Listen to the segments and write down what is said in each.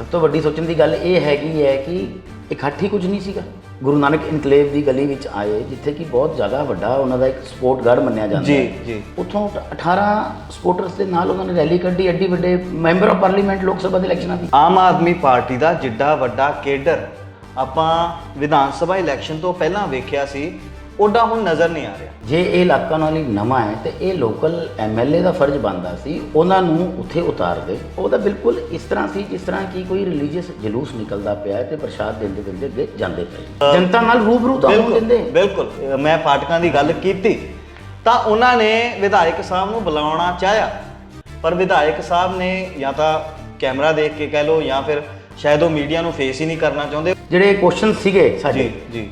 ਸਭ ਤੋਂ ਵੱਡੀ ਸੋਚਣ ਦੀ ਗੱਲ ਇਹ ਹੈਗੀ ਹੈ ਕਿ ਇਕੱਠ ਹੀ ਕੁਝ ਨਹੀਂ ਸੀਗਾ। ਗੁਰੂ ਨਾਨਕ ਇਨਕਲੇਵ ਦੀ ਗਲੀ ਵਿੱਚ ਆਏ ਜਿੱਥੇ ਕਿ ਬਹੁਤ ਜ਼ਿਆਦਾ ਵੱਡਾ ਉਹਨਾਂ ਦਾ ਇੱਕ ਸਪੋਰਟ ਗੜ ਮੰਨਿਆ ਜਾਂਦਾ ਜੀ, ਜੀ। ਉੱਥੋਂ 18 ਸਪੋਰਟਰਸ ਦੇ ਨਾਲ ਉਹਨਾਂ ਨੇ ਰੈਲੀ ਕੱਢੀ ਐਡੀ ਵੱਡੇ ਮੈਂਬਰ ਆਫ ਪਾਰਲੀਮੈਂਟ ਲੋਕ ਸਭਾ ਦੇ ਇਲੈਕਸ਼ਨਾਂ ਦੀ। ਆਮ ਆਦਮੀ ਪਾਰਟੀ ਦਾ ਜਿੱਡਾ ਵੱਡਾ ਕੇਡਰ ਆਪਾਂ ਵਿਧਾਨ ਸਭਾ ਇਲੈਕਸ਼ਨ ਤੋਂ ਪਹਿਲਾਂ ਵੇਖਿਆ ਸੀ ਓਡਾ ਹੁਣ ਨਜ਼ਰ ਨਹੀਂ ਆ ਰਿਹਾ। ਜੇ ਇਹ ਇਲਾਕਾ ਨਾਲ ਹੀ ਨਵਾਂ ਹੈ ਤੇ ਇਹ ਲੋਕਲ ਐਮਐਲਏ ਦਾ ਫਰਜ਼ ਬਣਦਾ ਸੀ ਉਹਨਾਂ ਨੂੰ ਉੱਥੇ ਉਤਾਰ ਦੇ। ਉਹਦਾ ਬਿਲਕੁਲ ਇਸ ਤਰ੍ਹਾਂ ਸੀ ਜਿਸ ਤਰ੍ਹਾਂ ਕਿ ਕੋਈ ਰਿਲੀਜੀਅਸ ਜਲੂਸ ਨਿਕਲਦਾ ਪਿਆ ਹੈ ਤੇ ਪ੍ਰਸ਼ਾਦ ਦਿੰਦੇ ਦਿੰਦੇ ਅੱਗੇ ਜਾਂਦੇ ਪਏ। ਜਨਤਾ ਨਾਲ ਰੂਬਰੂ ਤਾਂ ਹੋਣ ਦਿੰਦੇ। ਬਿਲਕੁਲ। ਮੈਂ ਫਾਟਕਾਂ ਦੀ ਗੱਲ ਕੀਤੀ ਤਾਂ ਉਹਨਾਂ ਨੇ ਵਿਧਾਇਕ ਸਾਹਿਬ ਨੂੰ ਬੁਲਾਉਣਾ ਚਾਹਿਆ। ਪਰ ਵਿਧਾਇਕ ਸਾਹਿਬ ਨੇ ਜਾਂ ਤਾਂ ਕੈਮਰਾ ਦੇਖ ਕੇ ਕਹਿ ਲਓ ਜਾਂ ਫਿਰ ਸ਼ਾਇਦ ਉਹ ਮੀਡੀਆ ਨੂੰ ਫੇਸ ਹੀ ਨਹੀਂ ਕਰਨਾ ਚਾਹੁੰਦੇ। ਜਿਹੜੇ ਕੁਐਸਚਨ ਸੀਗੇ ਸਾਡੇ ਜੀ ਜੀ।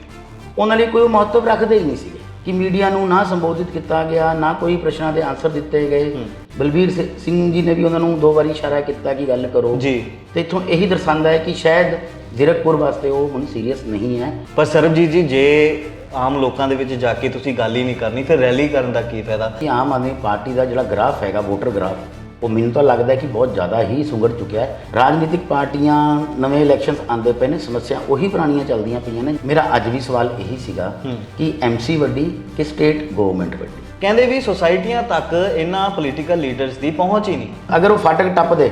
ਉਹਨਾਂ ਲਈ ਕੋਈ ਮਹੱਤਵ ਰੱਖਦੇ ਹੀ ਨਹੀਂ ਸੀਗੇ ਕਿ ਮੀਡੀਆ ਨੂੰ ਨਾ ਸੰਬੋਧਿਤ ਕੀਤਾ ਗਿਆ ਨਾ ਕੋਈ ਪ੍ਰਸ਼ਨਾਂ ਦੇ ਆਨਸਰ ਦਿੱਤੇ ਗਏ। ਬਲਬੀਰ ਸਿੰਘ ਜੀ ਨੇ ਵੀ ਉਹਨਾਂ ਨੂੰ ਦੋ ਵਾਰੀ ਇਸ਼ਾਰਾ ਕੀਤਾ ਕਿ ਗੱਲ ਕਰੋ। ਜੀ। ਤੇ ਇਥੋਂ ਇਹੀ ਦਰਸਾਉਂਦਾ ਹੈ ਕਿ ਸ਼ਾਇਦ ਜ਼ੀਰਕਪੁਰ ਵਾਸਤੇ ਉਹ ਹੁਣ ਸੀਰੀਅਸ ਨਹੀਂ ਹੈ। ਪਰ ਸਰਬਜੀਤ ਜੀ ਜੇ ਆਮ ਲੋਕਾਂ ਦੇ ਵਿੱਚ ਜਾ ਕੇ ਤੁਸੀਂ ਗੱਲ ਹੀ ਨਹੀਂ ਕਰਨੀ ਫਿਰ ਰੈਲੀ ਕਰਨ ਦਾ ਕੀ ਫਾਇਦਾ? ਕਿ ਆਮ ਆਦਮੀ ਪਾਰਟੀ ਦਾ ਜਿਹੜਾ ਗ੍ਰਾਫ ਹੈਗਾ ਵੋਟਰ ਗ੍ਰਾਫ ਉਹ ਮੈਨੂੰ ਤਾਂ ਲੱਗਦਾ ਹੈ ਕਿ ਬਹੁਤ ਜ਼ਿਆਦਾ ਹੀ ਸੁੰਗੜ ਚੁੱਕਿਆ ਹੈ। ਰਾਜਨੀਤਿਕ ਪਾਰਟੀਆਂ ਨਵੇਂ ਇਲੈਕਸ਼ਨਸ ਆਉਂਦੇ ਪਏ ਨੇ ਸਮੱਸਿਆ ਉਹੀ ਪੁਰਾਣੀਆਂ ਚੱਲਦੀਆਂ ਪਈਆਂ ਨੇ। ਮੇਰਾ ਅੱਜ ਵੀ ਸਵਾਲ ਇਹੀ ਸੀਗਾ ਕਿ ਐਮਸੀ ਵੱਡੀ ਕਿ ਸਟੇਟ ਗਵਰਨਮੈਂਟ ਵੱਡੀ? ਕਹਿੰਦੇ ਵੀ ਸੁਸਾਇਟੀਆਂ ਤੱਕ ਇਹਨਾਂ ਪੋਲੀਟੀਕਲ ਲੀਡਰਸ ਦੀ ਪਹੁੰਚ ਹੀ ਨਹੀਂ। ਅਗਰ ਉਹ ਫਾਟਕ ਟੱਪਦੇ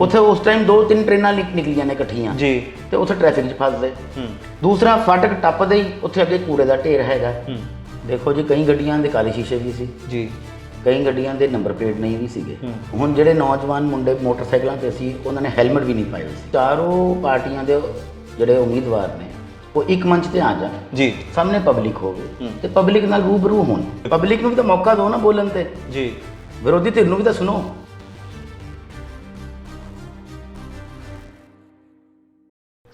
ਉੱਥੇ ਉਸ ਟਾਈਮ ਦੋ ਤਿੰਨ ਟ੍ਰੇਨਾਂ ਨਿਕ- ਨਿਕਲੀਆਂ ਨੇ ਇਕੱਠੀਆਂ ਜੀ। ਤੇ ਉੱਥੇ ਟ੍ਰੈਫਿਕ 'ਚ ਫਸਦੇ ਹੂੰ। ਦੂਸਰਾ ਫਾਟਕ ਟੱਪਦੇ ਹੀ ਉੱਥੇ ਅੱਗੇ ਕੂੜੇ ਦਾ ਢੇਰ ਹੈਗਾ। ਹੂੰ। ਦੇਖੋ ਜੀ ਕਈ ਗੱਡੀਆਂ ਦੇ ਕਾਲੇ ਸ਼ੀਸ਼ੇ ਵੀ ਸੀ। ਜੀ। ਕਈ ਗੱਡੀਆਂ ਦੇ ਨੰਬਰ ਪਲੇਟ ਨਹੀਂ ਵੀ ਸੀਗੇ। ਹੁਣ ਜਿਹੜੇ ਨੌਜਵਾਨ ਮੁੰਡੇ ਮੋਟਰਸਾਈਕਲਾਂ ਤੇ ਸੀ ਉਹਨਾਂ ਨੇ ਹੈਲਮਟ ਵੀ ਨਹੀਂ ਪਾਏ ਸੀ। ਚਾਰੋਂ ਪਾਰਟੀਆਂ ਦੇ ਜਿਹੜੇ ਉਮੀਦਵਾਰ ਨੇ ਉਹ ਇੱਕ ਮੰਚ ਤੇ ਆ ਜਾਣ। ਜੀ। ਸਾਹਮਣੇ ਪਬਲਿਕ ਹੋਵੇ। ਤੇ ਪਬਲਿਕ ਨਾਲ ਰੂਬਰੂ ਹੋਣ। ਪਬਲਿਕ ਨੂੰ ਵੀ ਤਾਂ ਮੌਕਾ ਦਿਓ ਨਾ ਬੋਲਣ ਤੇ। ਜੀ। ਵਿਰੋਧੀ ਧਿਰ ਨੂੰ ਵੀ ਤਾਂ ਸੁਣੋ।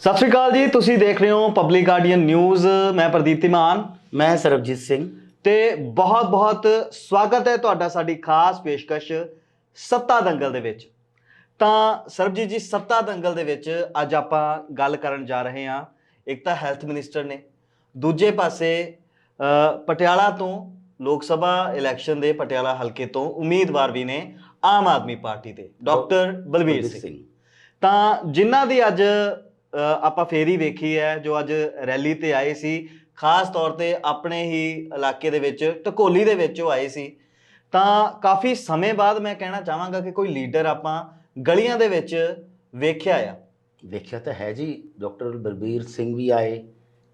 ਸਤਿ ਸ਼੍ਰੀ ਅਕਾਲ ਜੀ ਤੁਸੀਂ ਦੇਖ ਰਹੇ ਹੋ ਪਬਲਿਕ ਗਾਰਡੀਅਨ ਨਿਊਜ਼ ਮੈਂ ਪ੍ਰਦੀਪ ਧੀਮਾਨ। ਮੈਂ ਸਰਬਜੀਤ ਸਿੰਘ। ਤੇ ਬਹੁਤ ਬਹੁਤ ਸਵਾਗਤ ਹੈ ਤੁਹਾਡਾ ਸਾਡੀ ਖਾਸ ਪੇਸ਼ਕਸ਼ ਸੱਤਾ ਦੰਗਲ ਦੇ ਵਿੱਚ। ਤਾਂ ਸਰਬਜੀਤ ਜੀ ਸੱਤਾ ਦੰਗਲ ਦੇ ਵਿੱਚ ਅੱਜ ਆਪਾਂ ਗੱਲ ਕਰਨ ਜਾ ਰਹੇ ਹਾਂ। ਇੱਕ ਤਾਂ ਹੈਲਥ ਮਿਨਿਸਟਰ ਨੇ ਦੂਜੇ ਪਾਸੇ ਪਟਿਆਲਾ ਤੋਂ ਲੋਕ ਸਭਾ ਇਲੈਕਸ਼ਨ ਦੇ ਪਟਿਆਲਾ ਹਲਕੇ ਤੋਂ ਉਮੀਦਵਾਰ ਵੀ ਨੇ ਆਮ ਆਦਮੀ ਪਾਰਟੀ ਦੇ ਡਾਕਟਰ ਬਲਬੀਰ ਸਿੰਘ। ਤਾਂ ਜਿਨ੍ਹਾਂ ਦੀ ਅੱਜ ਆਪਾਂ ਫੇਰੀ ਵੇਖੀ ਹੈ ਜੋ ਅੱਜ ਰੈਲੀ ਤੇ ਆਏ ਸੀ ਖਾਸ ਤੌਰ ਤੇ ਆਪਣੇ ਹੀ ਇਲਾਕੇ ਦੇ ਵਿੱਚ ਢਕੋਲੀ ਦੇ ਵਿੱਚ ਉਹ ਆਏ ਸੀ। ਤਾਂ ਕਾਫੀ ਸਮੇਂ ਬਾਅਦ ਮੈਂ ਕਹਿਣਾ ਚਾਹਾਂਗਾ ਕਿ ਕੋਈ ਲੀਡਰ ਆਪਾਂ ਗਲੀਆਂ ਦੇ ਵਿੱਚ ਵੇਖਿਆ ਆ। ਦੇਖਿਆ ਤਾਂ ਹੈ ਜੀ। ਡਾਕਟਰ ਬਲਬੀਰ ਸਿੰਘ ਵੀ ਆਏ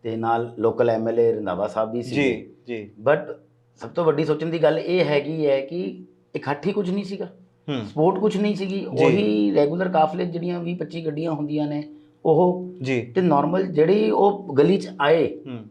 ਤੇ ਨਾਲ ਲੋਕਲ ਐਮਐਲਏ ਰੰਧਾਵਾ ਸਾਹਿਬ ਵੀ ਸੀ ਜੀ ਜੀ। ਬਟ ਸਭ ਤੋਂ ਵੱਡੀ ਸੋਚਣ ਦੀ ਗੱਲ ਇਹ ਹੈਗੀ ਹੈ ਕਿ ਇਕੱਠ ਕੁਝ ਨਹੀਂ ਸੀਗਾ। ਹੂੰ। ਸਪੋਰਟ ਕੁਝ ਨਹੀਂ ਸੀਗੀ। ਉਹੀ ਰੈਗੂਲਰ ਕਾਫਲੇ ਜਿਹੜੀਆਂ 20 25 ਗੱਡੀਆਂ ਹੁੰਦੀਆਂ ਨੇ ਉਹ ਜੀ। ਤੇ ਨਾਰਮਲ ਜਿਹੜੀ ਉਹ ਗਲੀ 'ਚ ਆਏ ਹੂੰ।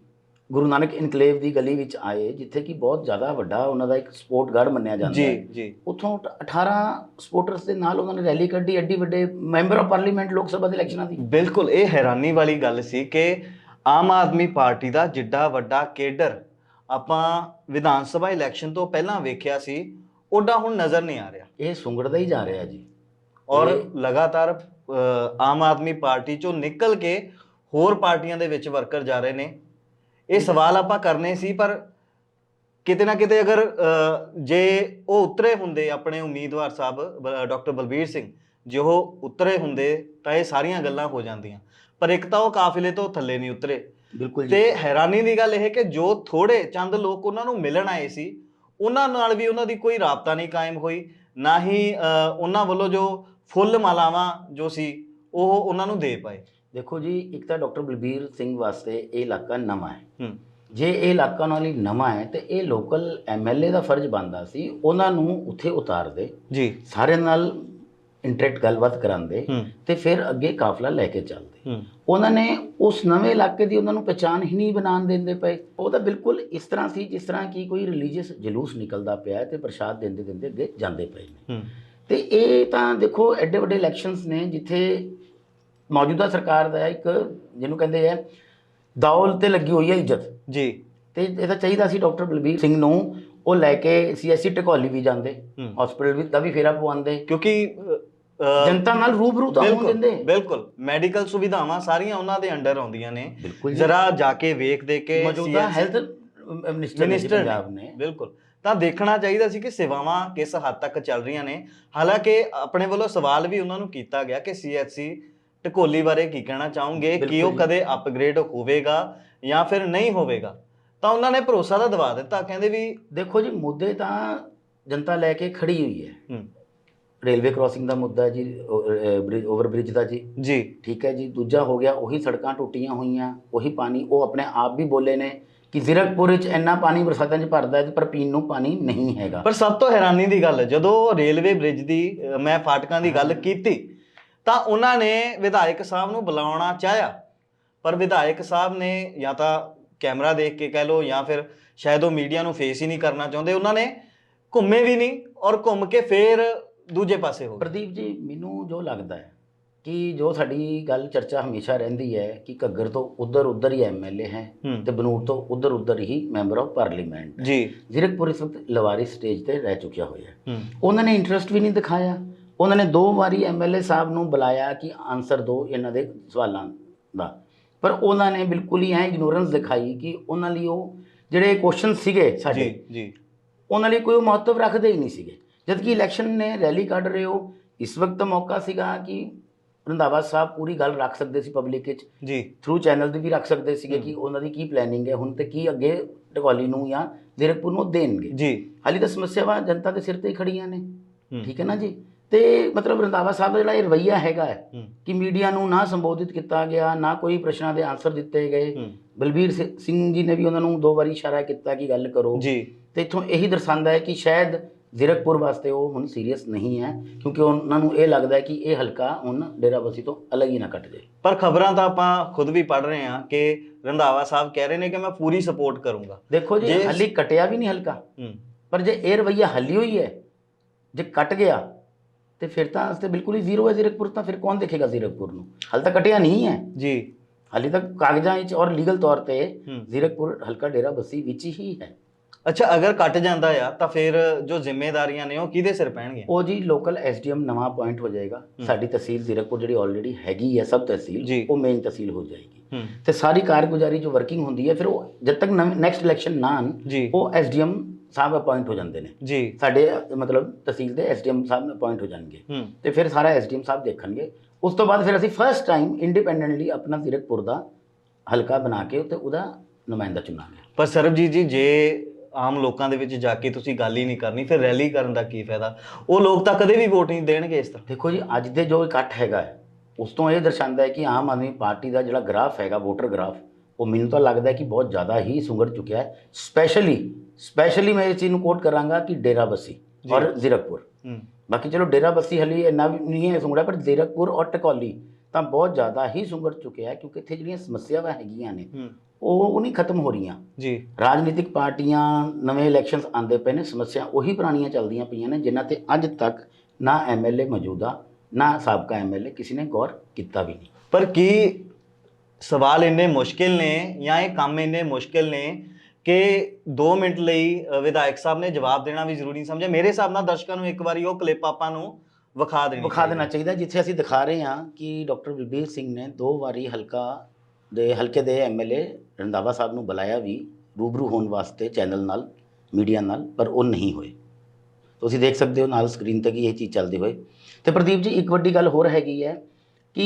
ਗੁਰੂ ਨਾਨਕ ਇਨਕਲੇਵ ਦੀ ਗਲੀ ਵਿੱਚ ਆਏ ਜਿੱਥੇ ਕਿ ਬਹੁਤ ਜ਼ਿਆਦਾ ਵੱਡਾ ਉਹਨਾਂ ਦਾ ਇੱਕ ਸਪੋਰਟ ਗੜ ਮੰਨਿਆ ਜਾਂਦਾ ਜੀ ਹੈ। ਜੀ। ਉੱਥੋਂ 18 ਸਪੋਰਟਰਸ ਦੇ ਨਾਲ ਉਹਨਾਂ ਨੇ ਰੈਲੀ ਕੱਢੀ ਐਡੀ ਵੱਡੇ ਮੈਂਬਰ ਆਫ ਪਾਰਲੀਮੈਂਟ ਲੋਕ ਸਭਾ ਦੇ ਇਲੈਕਸ਼ਨਾਂ ਦੀ। ਬਿਲਕੁਲ ਇਹ ਹੈਰਾਨੀ ਵਾਲੀ ਗੱਲ ਸੀ ਕਿ ਆਮ ਆਦਮੀ ਪਾਰਟੀ ਦਾ ਜਿੱਡਾ ਵੱਡਾ ਕੇਡਰ ਆਪਾਂ ਵਿਧਾਨ ਸਭਾ ਇਲੈਕਸ਼ਨ ਤੋਂ ਪਹਿਲਾਂ ਵੇਖਿਆ ਸੀ ਓਡਾ ਹੁਣ ਨਜ਼ਰ ਨਹੀਂ ਆ ਰਿਹਾ। ਇਹ ਸੁੰਗੜਦਾ ਹੀ ਜਾ ਰਿਹਾ ਜੀ। ਔਰ ਲਗਾਤਾਰ ਆਮ ਆਦਮੀ ਪਾਰਟੀ ਚੋਂ ਨਿਕਲ ਕੇ ਹੋਰ ਪਾਰਟੀਆਂ ਦੇ ਵਿੱਚ ਵਰਕਰ ਜਾ ਰਹੇ ਨੇ। ਇਹ ਸਵਾਲ ਆਪਾਂ ਕਰਨੇ ਸੀ ਪਰ ਕਿਤੇ ਨਾ ਕਿਤੇ ਅਗਰ ਅ, ਜੇ ਉਹ ਉਤਰੇ ਹੁੰਦੇ ਆਪਣੇ ਉਮੀਦਵਾਰ ਸਾਹਿਬ ਡਾਕਟਰ ਬਲਬੀਰ ਸਿੰਘ ਜੇ ਉਹ ਉਤਰੇ ਹੁੰਦੇ ਤਾਂ ਇਹ ਸਾਰੀਆਂ ਗੱਲਾਂ ਹੋ ਜਾਂਦੀਆਂ। ਪਰ ਇੱਕ ਤਾਂ ਉਹ ਕਾਫਿਲੇ ਤੋਂ ਥੱਲੇ ਨਹੀਂ ਉਤਰੇ। ਬਿਲਕੁਲ ਜੀ। ਤੇ ਹੈਰਾਨੀ ਦੀ ਗੱਲ ਇਹ ਕਿ ਜੋ ਥੋੜੇ ਚੰਦ ਲੋਕ ਉਹਨਾਂ ਨੂੰ ਮਿਲਣ ਆਏ ਸੀ ਉਹਨਾਂ ਨਾਲ ਵੀ ਉਹਨਾਂ ਦੀ ਕੋਈ ਰਾਬਤਾ ਨਹੀਂ ਕਾਇਮ ਹੋਈ। ਨਾ ਹੀ ਅ, ਉਹਨਾਂ ਵੱਲੋਂ ਜੋ ਫੁੱਲ ਮਾਲਾਵਾਂ ਜੋ ਸੀ ਉਹ ਉਹਨਾਂ ਨੂੰ ਦੇ ਪਾਏ। ਦੇਖੋ ਜੀ ਇੱਕ ਤਾਂ ਡਾਕਟਰ ਬਲਬੀਰ ਸਿੰਘ ਵਾਸਤੇ ਇਹ ਇਲਾਕਾ ਨਵਾਂ ਹੈ। ਜੇ ਇਹ ਇਲਾਕਾ ਨਾਲ ਹੀ ਨਵਾਂ ਹੈ ਤੇ ਇਹ ਲੋਕਲ ਐਮਐਲਏ ਦਾ ਫਰਜ਼ ਬਣਦਾ ਸੀ ਉਹਨਾਂ ਨੂੰ ਉੱਥੇ ਉਤਾਰਦੇ ਜੀ। ਸਾਰਿਆਂ ਨਾਲ ਇੰਟਰੈਕਟ ਗੱਲਬਾਤ ਕਰਾਉਂਦੇ ਹੂੰ। ਤੇ ਫਿਰ ਅੱਗੇ ਕਾਫਲਾ ਲੈ ਕੇ ਚੱਲਦੇ। ਉਹਨਾਂ ਨੇ ਉਸ ਨਵੇਂ ਇਲਾਕੇ ਦੀ ਉਹਨਾਂ ਨੂੰ ਪਛਾਣ ਹੀ ਨਹੀਂ ਬਣਾਉਣ ਦਿੰਦੇ ਪਏ। ਉਹ ਤਾਂ ਬਿਲਕੁਲ ਇਸ ਤਰ੍ਹਾਂ ਸੀ ਜਿਸ ਤਰ੍ਹਾਂ ਕਿ ਕੋਈ ਰਿਲੀਜੀਅਸ ਜਲੂਸ ਨਿਕਲਦਾ ਪਿਆ ਤੇ ਪ੍ਰਸ਼ਾਦ ਦਿੰਦੇ ਦਿੰਦੇ ਅੱਗੇ ਜਾਂਦੇ ਪਏ ਨੇ। ਤੇ ਇਹ ਤਾਂ ਦੇਖੋ ਐਡੇ ਵੱਡੇ ਇਲੈਕਸ਼ਨਸ ਨੇ ਜਿੱਥੇ ਮੌਜੂਦਾ ਸਰਕਾਰ ਦਾ ਇੱਕ ਜਿਹਨੂੰ ਕਹਿੰਦੇ ਆ ਦੌਲ ਤੇ ਲੱਗੀ ਹੋਈ ਹੈ ਇੱਜ਼ਤ। ਜੀ। ਤੇ ਇਹ ਤਾਂ ਚਾਹੀਦਾ ਸੀ ਡਾਕਟਰ ਬਲਬੀਰ ਸਿੰਘ ਨੂੰ ਉਹ ਲੈ ਕੇ ਸੀਐਸਸੀ ਟਕੌਲੀ ਵੀ ਜਾਂਦੇ ਹਸਪੀਟਲ ਵੀ ਦਾ ਵੀ ਫੇਰਾ ਪਵਾਉਂਦੇ। ਕਿਉਂਕਿ ਜਨਤਾ ਨਾਲ ਰੂਬਰੂ ਤਾਂ ਹੋਣ ਬਿਲਕੁਲ ਦਿੰਦੇ। ਬਿਲਕੁਲ। ਮੈਡੀਕਲ ਸੁਵਿਧਾਵਾਂ ਸਾਰੀਆਂ ਉਹਨਾਂ ਦੇ ਅੰਡਰ ਆਉਂਦੀਆਂ ਨੇ। ਜ਼ਰਾ ਜਾ ਕੇ ਵੇਖ ਦੇ ਕੇ ਮੌਜੂਦਾ ਹੈਲਥ ਮਿਨਿਸਟਰ ਨੇ ਜੀ ਮਿਨਿਸਟਰ ਪੰਜਾਬ ਨੇ। ਬਿਲਕੁਲ। ਤਾਂ ਦੇਖਣਾ ਚਾਹੀਦਾ ਸੀ ਕਿ ਸੇਵਾਵਾਂ ਕਿਸ ਹੱਦ ਤੱਕ ਚੱਲ ਰਹੀਆਂ ਨੇ। ਹਾਲਾਂਕਿ ਆਪਣੇ ਵੱਲੋਂ ਸਵਾਲ ਵੀ ਉਹਨਾਂ ਨੂੰ ਕੀਤਾ ਗਿਆ ਕਿ ਸੀਐਚਸੀ ਢਕੋਲੀ ਬਾਰੇ ਕੀ ਕਹਿਣਾ ਚਾਹੋਗੇ? ਕਿ ਉਹ। ਕਦੇ ਅਪਗ੍ਰੇਡ ਹੋਵੇਗਾ ਜਾਂ ਫਿਰ ਨਹੀਂ ਹੋਵੇਗਾ? ਤਾਂ ਉਹਨਾਂ ਨੇ ਭਰੋਸਾ ਤਾਂ ਦਿਵਾ ਦਿੱਤਾ ਕਹਿੰਦੇ ਵੀ ਦੇਖੋ ਜੀ ਮੁੱਦੇ ਤਾਂ ਜਨਤਾ ਲੈ ਕੇ ਖੜੀ ਹੋਈ ਹੈ। ਰੇਲਵੇ ਕ੍ਰਾਸਿੰਗ ਦਾ ਮੁੱਦਾ ਜੀ ਓਵਰ ਬ੍ਰਿਜ ਦਾ ਜੀ। ਜੀ। ਠੀਕ ਹੈ ਜੀ ਦੂਜਾ ਹੋ ਗਿਆ ਉਹੀ ਸੜਕਾਂ ਟੁੱਟੀਆਂ ਹੋਈਆਂ ਉਹੀ ਪਾਣੀ ਉਹ ਆਪਣੇ ਆਪ ਵੀ ਬੋਲੇ ਨੇ ਕਿ ਜ਼ੀਰਕਪੁਰ ਵਿੱਚ ਇੰਨਾ ਪਾਣੀ ਬਰਸਾਤਾਂ 'ਚ ਭਰਦਾ ਹੈ ਪਰ ਪੀਣ ਨੂੰ ਪਾਣੀ ਨਹੀਂ ਹੈਗਾ। ਪਰ ਸਭ ਤੋਂ ਹੈਰਾਨੀ ਦੀ ਗੱਲ ਜਦੋਂ ਰੇਲਵੇ ਬ੍ਰਿਜ ਦੀ ਮੈਂ ਫਾਟਕਾਂ ਦੀ ਗੱਲ ਕੀਤੀ ਤਾਂ ਉਹਨਾਂ ਨੇ ਵਿਧਾਇਕ ਸਾਹਿਬ ਨੂੰ ਬੁਲਾਉਣਾ ਚਾਹਿਆ। ਪਰ ਵਿਧਾਇਕ ਸਾਹਿਬ ਨੇ ਜਾਂ ਤਾਂ ਕੈਮਰਾ ਦੇਖ ਕੇ ਕਹਿ ਲਓ ਜਾਂ ਫਿਰ ਸ਼ਾਇਦ ਉਹ ਮੀਡੀਆ ਨੂੰ ਫੇਸ ਹੀ ਨਹੀਂ ਕਰਨਾ ਚਾਹੁੰਦੇ। ਉਹਨਾਂ ਨੇ ਘੁੰਮੇ ਵੀ ਨਹੀਂ ਔਰ ਘੁੰਮ ਕੇ ਫੇਰ ਦੂਜੇ ਪਾਸੇ ਹੋ ਗਏ। ਪ੍ਰਦੀਪ ਜੀ ਮੈਨੂੰ ਜੋ ਲੱਗਦਾ ਹੈ ਕਿ ਜੋ ਸਾਡੀ ਗੱਲ ਚਰਚਾ ਹਮੇਸ਼ਾ ਰਹਿੰਦੀ ਹੈ ਕਿ ਘੱਗਰ ਤੋਂ ਉਧਰ ਉਧਰ ਹੀ ਐਮਐਲਏ ਹੈ ਹੂੰ, ਤੇ ਬਨੂੜ ਤੋਂ ਉਧਰ ਉਧਰ ਹੀ ਮੈਂਬਰ ਆਫ ਪਾਰਲੀਮੈਂਟ ਜੀ। ਜ਼ੀਰਕਪੁਰ ਇਸ ਵਕਤ ਲਵਾਰੀ ਸਟੇਜ ਤੇ ਰਹਿ ਚੁੱਕਿਆ ਹੋਇਆ ਉਹਨਾਂ ਨੇ ਇੰਟਰਸਟ ਵੀ ਨਹੀਂ ਦਿਖਾਇਆ। ਉਹਨਾਂ ਨੇ ਦੋ ਵਾਰੀ ਐਮਐਲਏ ਸਾਹਿਬ ਨੂੰ ਬੁਲਾਇਆ ਕਿ ਆਨਸਰ ਦਿਓ ਇਹਨਾਂ ਦੇ ਸਵਾਲਾਂ ਦਾ। ਪਰ ਉਹਨਾਂ ਨੇ ਬਿਲਕੁਲ ਹੀ ਐ ਇਗਨੋਰੈਂਸ ਦਿਖਾਈ ਕਿ ਉਹਨਾਂ ਲਈ ਉਹ ਜਿਹੜੇ ਕੁਐਸਚਨ ਸੀਗੇ ਸਾਡੇ ਜੀ ਜੀ। ਉਹਨਾਂ ਲਈ ਕੋਈ ਮਹੱਤਵ ਰੱਖਦੇ ਹੀ ਨਹੀਂ ਸੀਗੇ। ਜਦ ਕਿ ਇਲੈਕਸ਼ਨ ਨੇ ਰੈਲੀ ਕੱਢ ਰਹੇ ਹੋ ਇਸ ਵਕਤ ਮੌਕਾ ਸੀਗਾ ਕਿ ਰੰਧਾਵਾ ਸਾਹਿਬ ਪੂਰੀ ਗੱਲ ਰੱਖ ਸਕਦੇ ਸੀ ਪਬਲਿਕ ਵਿੱਚ। ਜੀ। ਥਰੂ ਚੈਨਲ ਤੇ ਵੀ ਰੱਖ ਸਕਦੇ ਸੀਗੇ। ਕਿ ਉਹਨਾਂ ਦੀ ਕੀ ਪਲੈਨਿੰਗ ਹੈ ਹੁਣ ਤੇ ਕੀ ਅੱਗੇ ਢਕੌਲੀ ਨੂੰ ਜਾਂ ਜ਼ੀਰਕਪੁਰ ਨੂੰ ਦੇਣਗੇ। ਜੀ। ਹਾਲੀ ਤਾਂ ਸਮੱਸਿਆਵਾਂ ਜਨਤਾ ਦੇ ਸਿਰ ਤੇ ਹੀ ਖੜੀਆਂ ਨੇ। ਠੀਕ ਹੈ ਨਾ ਜੀ? ਤੇ ਮਤਲਬ ਰੰਧਾਵਾ ਸਾਹਿਬ ਦਾ ਜਿਹੜਾ ਇਹ ਰਵਈਆ ਹੈਗਾ ਹੈ ਕਿ ਮੀਡੀਆ ਨੂੰ ਨਾ ਸੰਬੋਧਿਤ ਕੀਤਾ ਗਿਆ ਨਾ ਕੋਈ ਪ੍ਰਸ਼ਨਾਂ ਦੇ ਆਨਸਰ ਦਿੱਤੇ ਗਏ। ਬਲਬੀਰ ਸਿੰਘ ਜੀ ਨੇ ਵੀ ਉਹਨਾਂ ਨੂੰ ਦੋ ਵਾਰੀ ਇਸ਼ਾਰਾ ਕੀਤਾ ਕਿ ਗੱਲ ਕਰੋ। ਜੀ। ਤੇ ਇਥੋਂ ਇਹੀ ਦਰਸਾਉਂਦਾ ਹੈ ਕਿ ਸ਼ਾਇਦ ਜ਼ੀਰਕਪੁਰ ਵਾਸਤੇ ਉਹ ਹੁਣ ਸੀਰੀਅਸ ਨਹੀਂ ਹੈ ਕਿਉਂਕਿ ਉਹਨਾਂ ਨੂੰ ਇਹ ਲੱਗਦਾ ਹੈ ਕਿ ਇਹ ਹਲਕਾ ਹੁਣ ਡੇਰਾਬੱਸੀ ਤੋਂ ਅਲੱਗ ਹੀ ਨਾ ਕੱਟ ਜਾਏ। ਪਰ ਖਬਰਾਂ ਤਾਂ ਆਪਾਂ ਖੁਦ ਵੀ ਪੜ ਰਹੇ ਹਾਂ ਕਿ ਰੰਧਾਵਾ ਸਾਹਿਬ ਕਹਿ ਰਹੇ ਨੇ ਕਿ ਮੈਂ ਪੂਰੀ ਸਪੋਰਟ ਕਰੂੰਗਾ। ਦੇਖੋ ਜੀ ਹਾਲੀ ਕਟਿਆ ਵੀ ਨਹੀਂ ਹਲਕਾ। ਪਰ ਜੇ ਇਹ ਰਵਈਆ ਹੱਲੀ ਹੋਈ ਹੈ ਜੇ ਕੱਟ ਗਿਆ ਤੇ ਫਿਰ ਤਾਂ ਅਸਤੇ ਬਿਲਕੁਲ ਹੀ ਜ਼ੀਰੋ ਹੈ ਜ਼ੀਰਕਪੁਰ ਤਾਂ ਫਿਰ ਕੌਣ ਦੇਖੇਗਾ ਜ਼ੀਰਕਪੁਰ ਨੂੰ? ਹਾਲ ਤਾਂ ਕਟਿਆ ਨਹੀਂ ਹੈ। ਜੀ। ਹਾਲੇ ਤੱਕ ਕਾਗਜ਼ਾਂ ਵਿੱਚ ਔਰ ਲੀਗਲ ਤੌਰ ਤੇ ਜ਼ੀਰਕਪੁਰ ਹਲਕਾ ਡੇਰਾ ਬੱਸੀ ਵਿੱਚ ਹੀ ਹੈ। ਅੱਛਾ ਅਗਰ ਕੱਟ ਜਾਂਦਾ ਆ ਤਾਂ ਫਿਰ ਜੋ ਜ਼ਿੰਮੇਵਾਰੀਆਂ ਨੇ ਉਹ ਕਿਹਦੇ ਸਿਰ ਪੈਣਗੀਆਂ? ਉਹ ਜੀ ਲੋਕਲ ਐਸਡੀਐਮ ਨਵਾਂ ਅਪਾਇੰਟ ਹੋ ਜਾਏਗਾ। ਸਾਡੀ ਤਹਿਸੀਲ ਜ਼ੀਰਕਪੁਰ ਜਿਹੜੀ ਆਲਰੇਡੀ ਹੈਗੀ ਹੈ ਸਬ ਤਹਿਸੀਲ। ਉਹ ਮੇਨ ਤਹਿਸੀਲ ਹੋ ਜਾਏਗੀ। ਤੇ ਸਾਰੀ ਕਾਰਗੁਜ਼ਾਰੀ ਜੋ ਵਰਕਿੰਗ ਹੁੰਦੀ ਹੈ ਫਿਰ ਉਹ ਜਦ ਤੱਕ ਨੈਕਸਟ ਇਲੈਕਸ਼ਨ ਨਾ ਉਹ ਐਸਡੀਐਮ ਸਾਹਿਬ ਅਪਾਇੰਟ ਹੋ ਜਾਂਦੇ ਨੇ। ਜੀ। ਸਾਡੇ ਮਤਲਬ ਤਹਿਸੀਲ ਦੇ ਐਸਡੀਐਮ ਸਾਹਿਬ ਅਪਾਇੰਟ ਹੋ ਜਾਣਗੇ। ਤੇ ਫਿਰ ਸਾਰਾ ਐਸਡੀਐਮ ਸਾਹਿਬ ਦੇਖਣਗੇ। ਉਸ ਤੋਂ ਬਾਅਦ ਫਿਰ ਅਸੀਂ ਫਰਸਟ ਟਾਈਮ ਇੰਡੀਪੈਂਡੈਂਟਲੀ ਆਪਣਾ ਜ਼ੀਰਕਪੁਰ ਦਾ ਹਲਕਾ ਬਣਾ ਕੇ ਉੱਤੇ ਉਹਦਾ ਨੁਮਾਇੰਦਾ ਚੁਣਾਂਗੇ। ਪਰ ਸਰਬਜੀਤ ਜੀ ਜੇ ਆਮ ਲੋਕਾਂ ਦੇ ਵਿੱਚ ਜਾ ਕੇ ਤੁਸੀਂ ਗੱਲ ਹੀ ਨਹੀਂ ਕਰਨੀ ਫਿਰ ਰੈਲੀ ਕਰਨ ਦਾ ਕੀ ਫਾਇਦਾ? ਉਹ ਲੋਕ ਤਾਂ ਕਦੇ ਵੀ ਵੋਟ ਨਹੀਂ ਦੇਣਗੇ ਇਸ ਤਰ੍ਹਾਂ। ਦੇਖੋ ਜੀ ਅੱਜ ਦੇ ਜੋ ਇਕੱਠ ਹੈਗਾ ਉਸ ਤੋਂ ਇਹ ਦਰਸਾਉਂਦਾ ਹੈ ਕਿ ਆਮ ਆਦਮੀ ਪਾਰਟੀ ਦਾ ਜਿਹੜਾ ਗ੍ਰਾਫ ਹੈਗਾ ਵੋਟਰ ਗ੍ਰਾਫ ਉਹ ਮੈਨੂੰ ਤਾਂ ਲੱਗਦਾ ਕਿ ਬਹੁਤ ਜ਼ਿਆਦਾ ਹੀ ਸੁੰਗੜ ਚੁੱਕਿਆ ਹੈ। ਸਪੈਸ਼ਲੀ ਸਪੈਸ਼ਲੀ ਮੈਂ ਇਸ ਚੀਜ਼ ਨੂੰ ਕੋਟ ਕਰਾਂਗਾ ਕਿ ਡੇਰਾ ਬੱਸੀ ਜੀ। ਔਰ ਜ਼ੀਰਕਪੁਰ। ਬਾਕੀ ਚਲੋ ਡੇਰਾ ਬੱਸੀ ਹਲੀ ਇੰਨਾ ਵੀ ਨਹੀਂ ਹੈ ਸੁੰਗੜਾ ਪਰ ਜ਼ੀਰਕਪੁਰ ਔਰ ਟਕੌਲੀ ਤਾਂ ਬਹੁਤ ਜ਼ਿਆਦਾ ਹੀ ਸੁੰਗੜ ਚੁੱਕਿਆ ਹੈ ਕਿਉਂਕਿ ਇੱਥੇ ਜਿਹੜੀਆਂ ਸਮੱਸਿਆਵਾਂ ਹੈਗੀਆਂ ਨੇ ਉਹ ਉਹ ਨਹੀਂ ਖਤਮ ਹੋ ਰਹੀਆਂ। ਜੀ। ਰਾਜਨੀਤਿਕ ਪਾਰਟੀਆਂ ਨਵੇਂ ਇਲੈਕਸ਼ਨਸ ਆਉਂਦੇ ਪਏ ਨੇ ਸਮੱਸਿਆ ਉਹੀ ਪੁਰਾਣੀਆਂ ਚੱਲਦੀਆਂ ਪਈਆਂ ਨੇ ਜਿਨ੍ਹਾਂ ਤੇ ਅੱਜ ਤੱਕ ਨਾ ਐਮਐਲਏ ਮੌਜੂਦਾ ਨਾ ਸਾਬਕਾ ਐਮਐਲਏ ਕਿਸੇ ਨੇ ਗੌਰ ਕੀਤਾ ਵੀ ਨਹੀਂ। ਪਰ ਕੀ ਸਵਾਲ ਇੰਨੇ ਮੁਸ਼ਕਿਲ ਨੇ ਜਾਂ ਇਹ ਕੰਮ ਇੰਨੇ ਮੁਸ਼ਕਿਲ ਨੇ ਕਿ 2 ਮਿੰਟ ਲਈ ਵਿਧਾਇਕ ਸਾਹਿਬ ਨੇ ਜਵਾਬ ਦੇਣਾ ਵੀ ਜ਼ਰੂਰੀ ਸਮਝਿਆ। ਮੇਰੇ ਹਿਸਾਬ ਨਾਲ ਦਰਸ਼ਕਾਂ ਨੂੰ ਇੱਕ ਵਾਰੀ ਉਹ ਕਲਿੱਪ ਆਪਾਂ ਨੂੰ ਵਿਖਾ ਦੇਣੀ ਵਿਖਾ ਦੇਣਾ ਚਾਹੀਦਾ ਜਿੱਥੇ ਅਸੀਂ ਦਿਖਾ ਰਹੇ ਹਾਂ ਕਿ ਡਾਕਟਰ ਬਲਬੀਰ ਸਿੰਘ ਨੇ ਦੋ ਵਾਰੀ ਹਲਕਾ ਦੇ ਹਲਕੇ ਦੇ ਐਮਐਲਏ ਰੰਧਾਵਾ ਸਾਹਿਬ ਨੂੰ ਬੁਲਾਇਆ ਵੀ ਰੂਬਰੂ ਹੋਣ ਵਾਸਤੇ ਚੈਨਲ ਨਾਲ ਮੀਡੀਆ ਨਾਲ ਪਰ ਉਹ ਨਹੀਂ ਹੋਏ। ਤੁਸੀਂ ਦੇਖ ਸਕਦੇ ਹੋ ਨਾਲ ਸਕਰੀਨ ਤੇ ਕਿ ਇਹ ਚੀਜ਼ ਚੱਲਦੀ ਹੋਏ। ਤੇ ਪ੍ਰਦੀਪ ਜੀ ਇੱਕ ਵੱਡੀ ਗੱਲ ਹੋਰ ਹੈਗੀ ਹੈ ਕਿ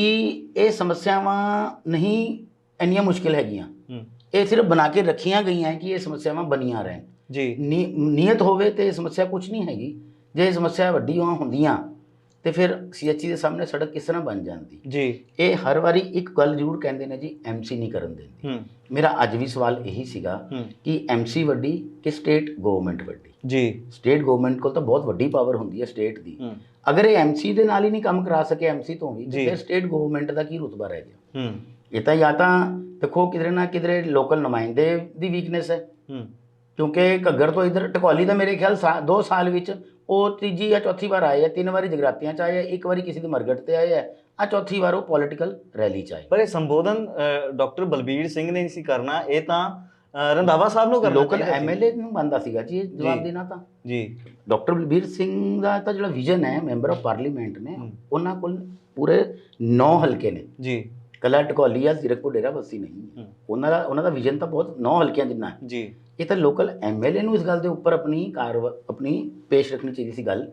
ਇਹ ਸਮੱਸਿਆਵਾਂ ਨਹੀਂ ਇੰਨੀਆਂ ਮੁਸ਼ਕਿਲ ਹੈਗੀਆਂ। ਇਹ ਸਿਰਫ ਬਣਾ ਕੇ ਰੱਖੀਆਂ ਗਈਆਂ ਹੈ ਕਿ ਇਹ ਸਮੱਸਿਆਵਾਂ ਬਣੀਆਂ ਰਹਿਣ। ਜੀ। ਨੀਅਤ ਹੋਵੇ ਤੇ ਇਹ ਸਮੱਸਿਆ ਕੁਝ ਨਹੀਂ ਹੈਗੀ। ਜੇ ਇਹ ਸਮੱਸਿਆ ਵੱਡੀਆਂ ਹੁੰਦੀਆਂ ਤੇ ਫਿਰ ਸੀਐਚਸੀ ਦੇ ਸਾਹਮਣੇ ਸੜਕ ਕਿਸ ਤਰ੍ਹਾਂ ਬਣ ਜਾਂਦੀ? ਜੀ। ਇਹ ਹਰ ਵਾਰੀ ਇੱਕ ਗੱਲ ਜ਼ਰੂਰ ਕਹਿੰਦੇ ਨੇ ਜੀ ਐਮਸੀ ਨਹੀਂ ਕਰਨ ਦਿੰਦੀ। ਮੇਰਾ ਅੱਜ ਵੀ ਸਵਾਲ ਇਹੀ ਸੀਗਾ ਕਿ ਐਮਸੀ ਵੱਡੀ ਕਿ ਸਟੇਟ ਗਵਰਨਮੈਂਟ ਵੱਡੀ? ਜੀ। ਸਟੇਟ ਗਵਰਨਮੈਂਟ ਕੋਲ ਤਾਂ ਬਹੁਤ ਵੱਡੀ ਪਾਵਰ ਹੁੰਦੀ ਹੈ ਸਟੇਟ ਦੀ। ਅਗਰ ਇਹ ਐਮਸੀ ਦੇ ਨਾਲ ਹੀ ਨਹੀਂ ਕੰਮ ਕਰਾ ਸਕੇ ਐਮਸੀ ਤੋਂ ਵੀ ਤੇ ਸਟੇਟ ਗਵਰਨਮੈਂਟ ਦਾ ਕੀ ਰੁਤਬਾ ਰਹਿ ਗਿਆ? ਹੂੰ। ਇਹ ਤਾਂ ਜਾਂ ਤਾਂ ਦੇਖੋ ਕਿਧਰੇ ਨਾ ਕਿਧਰੇ ਲੋਕਲ ਨੁਮਾਇੰਦੇ ਦੀ ਵੀਕਨੈਸ ਹੈ। ਹੂੰ। ਕਿਉਂਕਿ ਘੱਗਰ ਤੋਂ ਇਧਰ ਟਕੌਲੀ ਦਾ ਮੇਰੇ ਖਿਆਲ 2 ਸਾਲ ਵਿੱਚ ਉਹ ਤੀਜੀ ਜਾਂ ਚੌਥੀ ਵਾਰ ਆਏ ਆ ਤਿੰਨ ਵਾਰੀ ਜਗਰਾਤੀਆਂ ਚ ਆਏ ਆ ਇੱਕ ਵਾਰੀ ਕਿਸੇ ਦੀ ਮਰਗਟ ਤੇ ਆਏ ਆ ਆ ਚੌਥੀ ਵਾਰ ਉਹ ਪੋਲਿਟੀਕਲ ਰੈਲੀ ਚ ਆਏ। ਪਰ ਇਹ ਸੰਬੋਧਨ ਡਾਕਟਰ ਬਲਬੀਰ ਸਿੰਘ ਨੇ ਸੀ ਕਰਨਾ ਇਹ ਤਾਂ ਰੰਧਾਵਾ ਸਾਹਿਬ ਨੂੰ ਕਰਨਾ ਲੋਕਲ। ਐਮਐਲਏ ਨੂੰ ਬੰਦਾ ਸੀਗਾ ਜੀ ਇਹ ਜਵਾਬ। ਦੇਣਾ ਤਾਂ ਜੀ ਡਾਕਟਰ ਬਲਬੀਰ ਸਿੰਘ ਦਾ ਤਾਂ ਜਿਹੜਾ ਵਿਜ਼ਨ ਹੈ ਮੈਂਬਰ ਆਫ ਪਾਰਲੀਮੈਂਟ ਨੇ। ਉਹਨਾਂ ਕੋਲ ਪੂਰੇ 9 ਹਲਕੇ ਨੇ ਜੀ ਕੱਲਾ ਟਕੌਲੀ ਜਾਂ ਜ਼ੀਰਕਪੁਰ ਡੇਰਾ ਬੱਸੀ ਨਹੀਂ। ਉਹਨਾਂ ਦਾ ਉਹਨਾਂ ਦਾ ਵਿਜ਼ਨ ਤਾਂ ਬਹੁਤ 9 ਹਲਕਿਆਂ ਜਿੰਨਾ ਹੈ ਜੀ ਇਹ ਤਾਂ ਲੋਕਲ ਐਮਐਲਏ ਨੂੰ ਇਸ ਗੱਲ ਦੇ ਉੱਪਰ ਆਪਣੀ ਕਾਰਵਾ ਆਪਣੀ ਪੇਸ਼ ਰੱਖਣੀ ਚਾਹੀਦੀ ਸੀ ਗੱਲ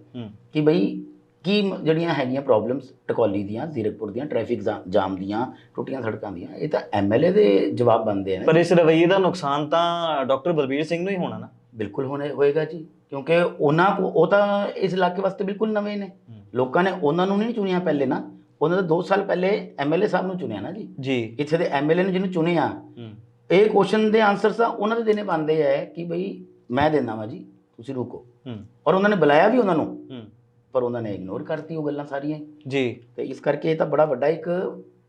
ਕਿ ਬਈ ਕੀ ਜਿਹੜੀਆਂ ਹੈਗੀਆਂ ਪ੍ਰੋਬਲਮਸ ਟਕੋਲੀ ਦੀਆਂ ਜ਼ੀਰਕਪੁਰ ਦੀਆਂ ਟ੍ਰੈਫਿਕ ਜਾਮ ਦੀਆਂ ਟੁੱਟੀਆਂ ਸੜਕਾਂ ਦੀਆਂ ਇਹ ਤਾਂ ਐਮਐਲਏ ਦੇ ਜਵਾਬ ਬਣਦੇ ਆ ਪਰ ਨਾ ਇਸ ਰਵੱਈਏ ਦਾ ਨੁਕਸਾਨ ਤਾਂ ਡਾਕਟਰ ਬਲਬੀਰ ਸਿੰਘ ਨੂੰ ਹੀ ਹੋਣਾ ਨਾ। ਬਿਲਕੁਲ ਹੋਣੇ ਹੋਏਗਾ ਜੀ ਕਿਉਂਕਿ ਉਹਨਾਂ ਕੋ ਉਹ ਤਾਂ ਇਸ ਇਲਾਕੇ ਵਾਸਤੇ ਬਿਲਕੁਲ ਨਵੇਂ ਨੇ। ਲੋਕਾਂ ਨੇ ਉਹਨਾਂ ਨੂੰ ਨਹੀਂ ਚੁਣਿਆ ਪਹਿਲੇ ਨਾ ਉਹਨਾਂ ਨੇ 2 ਸਾਲ ਪਹਿਲੇ ਐਮਐਲਏ ਸਾਹਿਬ ਨੂੰ ਚੁਣਿਆ ਨਾ ਜੀ। ਜੀ। ਇੱਥੇ ਦੇ ਐਮਐਲਏ ਨੂੰ ਜਿਹਨੂੰ ਚੁਣਿਆ ਇਹ ਕੁਐਸਚਨ ਦੇ ਆਨਸਰ ਤਾਂ ਉਹਨਾਂ ਦੇ ਦੇਣੇ ਬੰਦੇ ਹੈ ਕਿ ਬਈ ਮੈਂ ਦੇਣਾ ਵਾ ਜੀ ਤੁਸੀਂ ਰੁਕੋ। ਹੂੰ। ਔਰ ਉਹਨਾਂ ਨੇ ਬੁਲਾਇਆ ਵੀ ਉਹਨਾਂ ਨੂੰ। ਹੂੰ। ਪਰ ਉਹਨਾਂ ਨੇ ਇਗਨੋਰ ਕਰਤੀ ਉਹ ਗੱਲਾਂ ਸਾਰੀਆਂ। ਜੀ। ਤੇ ਇਸ ਕਰਕੇ ਇਹ ਤਾਂ ਬੜਾ ਵੱਡਾ ਇੱਕ